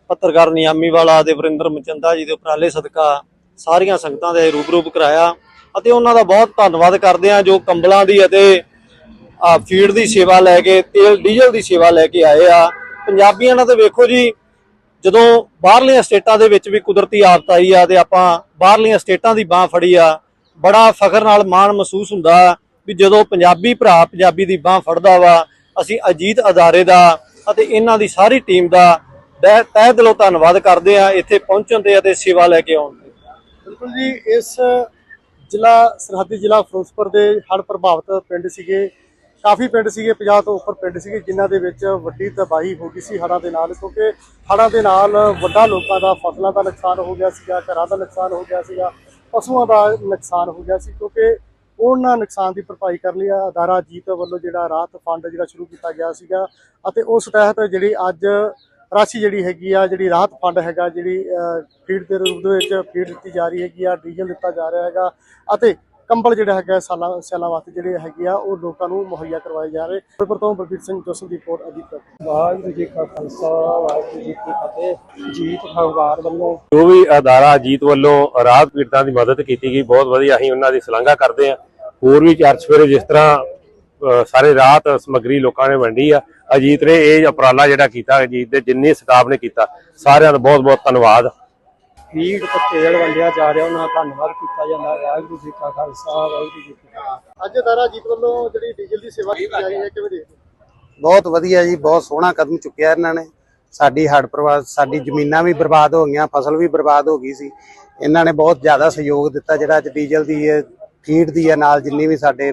ਪੱਤਰਕਾਰ ਨਿਆਮੀ ਵਾਲਾ ਦੇ ਵਰਿੰਦਰ ਮਚੰਦਾ ਜੀ ਦੇ ਉਪਰਾਲੇ ਸਦਕਾ ਸਾਰੀਆਂ ਸੰਗਤਾਂ ਦੇ ਰੂਬਰੂ ਕਰਾਇਆ ਅਤੇ ਉਹਨਾਂ ਦਾ ਬਹੁਤ ਧੰਨਵਾਦ ਕਰਦੇ ਹਾਂ ਜੋ ਕੰਬਲਾਂ ਦੀ ਅਤੇ ਫੀਡ ਦੀ ਸੇਵਾ ਲੈ ਕੇ, ਤੇਲ, ਡੀਜ਼ਲ ਦੀ ਸੇਵਾ ਲੈ ਕੇ ਆਏ ਆ। ਪੰਜਾਬੀਆਂ ਨਾਲ ਤਾਂ ਵੇਖੋ ਜੀ, ਜਦੋਂ ਬਾਹਰਲੀਆਂ ਸਟੇਟਾਂ ਦੇ ਵਿੱਚ ਵੀ ਕੁਦਰਤੀ ਆਫਤ ਆਈ ਆ ਤੇ ਆਪਾਂ ਬਾਹਰਲੀਆਂ ਸਟੇਟਾਂ ਦੀ ਬਾਹ ਫੜੀ ਆ, ਬੜਾ ਫਖਰ ਨਾਲ ਮਾਣ ਮਹਿਸੂਸ ਹੁੰਦਾ ਵੀ ਜਦੋਂ ਪੰਜਾਬੀ ਭਰਾ ਪੰਜਾਬੀ ਦੀ ਬਾਹ ਫੜਦਾ ਵਾ ਅਸੀਂ ਅਜੀਤ ਅਦਾਰੇ ਦਾ ਅਤੇ ਇਹਨਾਂ ਦੀ ਸਾਰੀ ਟੀਮ ਦਾ ਤਹਿ ਤਹਿ ਦਿਲੋਂ ਧੰਨਵਾਦ ਕਰਦੇ ਆ ਇੱਥੇ ਪਹੁੰਚਣ ਤੇ ਅਤੇ ਸੇਵਾ ਲੈ ਕੇ ਆਉਣ ਤੇ। ਬਿਲਕੁਲ ਜੀ, ਇਸ ਜ਼ਿਲ੍ਹਾ, ਸਰਹੱਦੀ ਜ਼ਿਲ੍ਹਾ ਫਿਰੋਜ਼ਪੁਰ ਦੇ ਹੜ੍ਹ ਪ੍ਰਭਾਵਿਤ ਪਿੰਡ ਸੀਗੇ। ਕਾਫੀ ਪਿੰਡ ਸੀਗੇ 50 ਤੋਂ ਉੱਪਰ ਪਿੰਡ ਸੀਗੇ, ਜਿਨ੍ਹਾਂ ਦੇ ਵਿੱਚ ਵੱਡੀ ਤਬਾਹੀ ਹੋ ਗਈ ਸੀ ਹੜ੍ਹਾਂ ਦੇ ਨਾਲ, ਕਿਉਂਕਿ ਹੜ੍ਹਾਂ ਦੇ ਨਾਲ ਵੱਡਾ ਲੋਕਾਂ ਦਾ, ਫਸਲਾਂ ਦਾ ਨੁਕਸਾਨ ਹੋ ਗਿਆ ਸੀਗਾ, ਘਰਾਂ ਦਾ ਨੁਕਸਾਨ ਹੋ ਗਿਆ ਸੀਗਾ, ਪਸ਼ੂਆਂ ਦਾ ਨੁਕਸਾਨ ਹੋ ਗਿਆ ਸੀ, ਕਿਉਂਕਿ ਉਹਨਾਂ ਨੁਕਸਾਨ ਦੀ ਭਰਪਾਈ ਕਰਨ ਲਈ ਆ। ਅਦਾਰਾ ਜੀਤ ਵੱਲੋਂ ਜਿਹੜਾ ਰਾਹਤ ਫੰਡ ਜਿਹੜਾ ਸ਼ੁਰੂ ਕੀਤਾ ਗਿਆ ਸੀਗਾ ਅਤੇ ਉਸ ਤਹਿਤ ਜਿਹੜੀ ਅੱਜ ਰਾਸ਼ੀ ਜਿਹੜੀ ਹੈਗੀ ਆ, ਜਿਹੜੀ ਰਾਹਤ ਫੰਡ ਹੈਗਾ, ਜਿਹੜੀ ਫੀਡ ਦੇ ਰੂਪ ਦੇ ਵਿੱਚ ਫੀਡ ਦਿੱਤੀ ਜਾ ਰਹੀ ਹੈਗੀ ਆ, ਡੀਜ਼ਲ ਦਿੱਤਾ ਜਾ ਰਿਹਾ ਹੈਗਾ ਅਤੇ ਕੰਬਲ ਜਿਹੜਾ ਹੈਗਾ ਸਾਲਾਂ ਸਿਆਲਾਂ ਵਾਸਤੇ ਜਿਹੜੇ ਹੈਗੇ ਆ ਉਹ ਲੋਕਾਂ ਨੂੰ ਮੁਹੱਈਆ ਕਰਵਾਏ ਜਾ ਰਹੇ। ਫਿਰੋਜ਼ਪੁਰ ਤੋਂ ਬਲਬੀਰ ਸਿੰਘ ਜੋਸਨ ਦੀ ਰਿਪੋਰਟ ਅਜੀਤ ਤੱਕ ਵਾਹਿਗੁਰੂ ਜੀ ਕਾ ਖਾਲਸਾ ਵਾਹਿਗੁਰੂ ਜੀ ਕੀ ਫਤਿਹ। ਜੀਤ ਖੰਗਾਰ ਵੱਲੋਂ ਜੋ ਵੀ ਅਦਾਰਾ ਅਜੀਤ ਵੱਲੋਂ ਰਾਹਤ ਪੀੜਤਾਂ ਦੀ ਮਦਦ ਕੀਤੀ ਗਈ ਬਹੁਤ ਵਧੀਆ ਅਸੀਂ ਉਹਨਾਂ ਦੀ ਸ਼ਲਾਘਾ ਕਰਦੇ ਹਾਂ। ਹੋਰ ਵੀ ਚਾਰ ਸਵੇਰੇ ਜਿਸ ਤਰ੍ਹਾਂ ਸਾਰੇ ਰਾਹਤ ਸਮੱਗਰੀ ਲੋਕਾਂ ਨੇ ਵੰਡੀ ਆ ਅਜੀਤ ਨੇ ਇਹ ਉਪਰਾਲਾ ਜਿਹੜਾ ਕੀਤਾ ਅਜੀਤ ਦੇ ਜਿੰਨੇ ਸਟਾਫ ਨੇ ਕੀਤਾ ਸਾਰਿਆਂ ਦਾ ਬਹੁਤ ਬਹੁਤ ਧੰਨਵਾਦ। ਫੀਡ ਤੇ ਤੇਲ ਵੰਡਿਆ ਜਾ ਰਿਹਾ ਉਹਨਾਂ ਦਾ ਧੰਨਵਾਦ ਕੀਤਾ ਜਾਂਦਾ। ਵਾਹਿਗੁਰੂ ਜੀ ਕਾ ਖਾਲਸਾ ਵਾਹਿਗੁਰੂ ਜੀ ਕੀ ਫਤਿਹ। ਅੱਜ ਅਦਾਰਾ ਜੀਤ ਵੱਲੋਂ ਜਿਹੜੀ ਡੀਜ਼ਲ ਦੀ ਸੇਵਾ ਕੀਤੀ ਜਾ ਰਹੀ ਹੈ ਕਿਵੇਂ ਦੇਖਦੇ? ਬਹੁਤ ਵਧੀਆ ਜੀ ਬਹੁਤ ਸੋਹਣਾ ਕਦਮ ਚੁੱਕਿਆ ਇਹਨਾਂ ਨੇ। ਸਾਡੀ ਹੜ੍ਹ ਪ੍ਰਭਾਵ ਸਾਡੀ ਜ਼ਮੀਨਾਂ ਵੀ ਬਰਬਾਦ ਹੋ ਗਈਆਂ ਫਸਲ ਵੀ ਬਰਬਾਦ ਹੋ ਗਈ ਸੀ। ਇਹਨਾਂ ਨੇ ਬਹੁਤ ਜ਼ਿਆਦਾ ਸਹਿਯੋਗ ਦਿੱਤਾ ਜਿਹੜਾ ਅੱਜ ਡੀਜ਼ਲ ਦੀ ਹੈ ਫੀਡ ਦੀ ਹੈ ਨਾਲ ਜਿੰਨੀ ਵੀ ਸਾਡੇ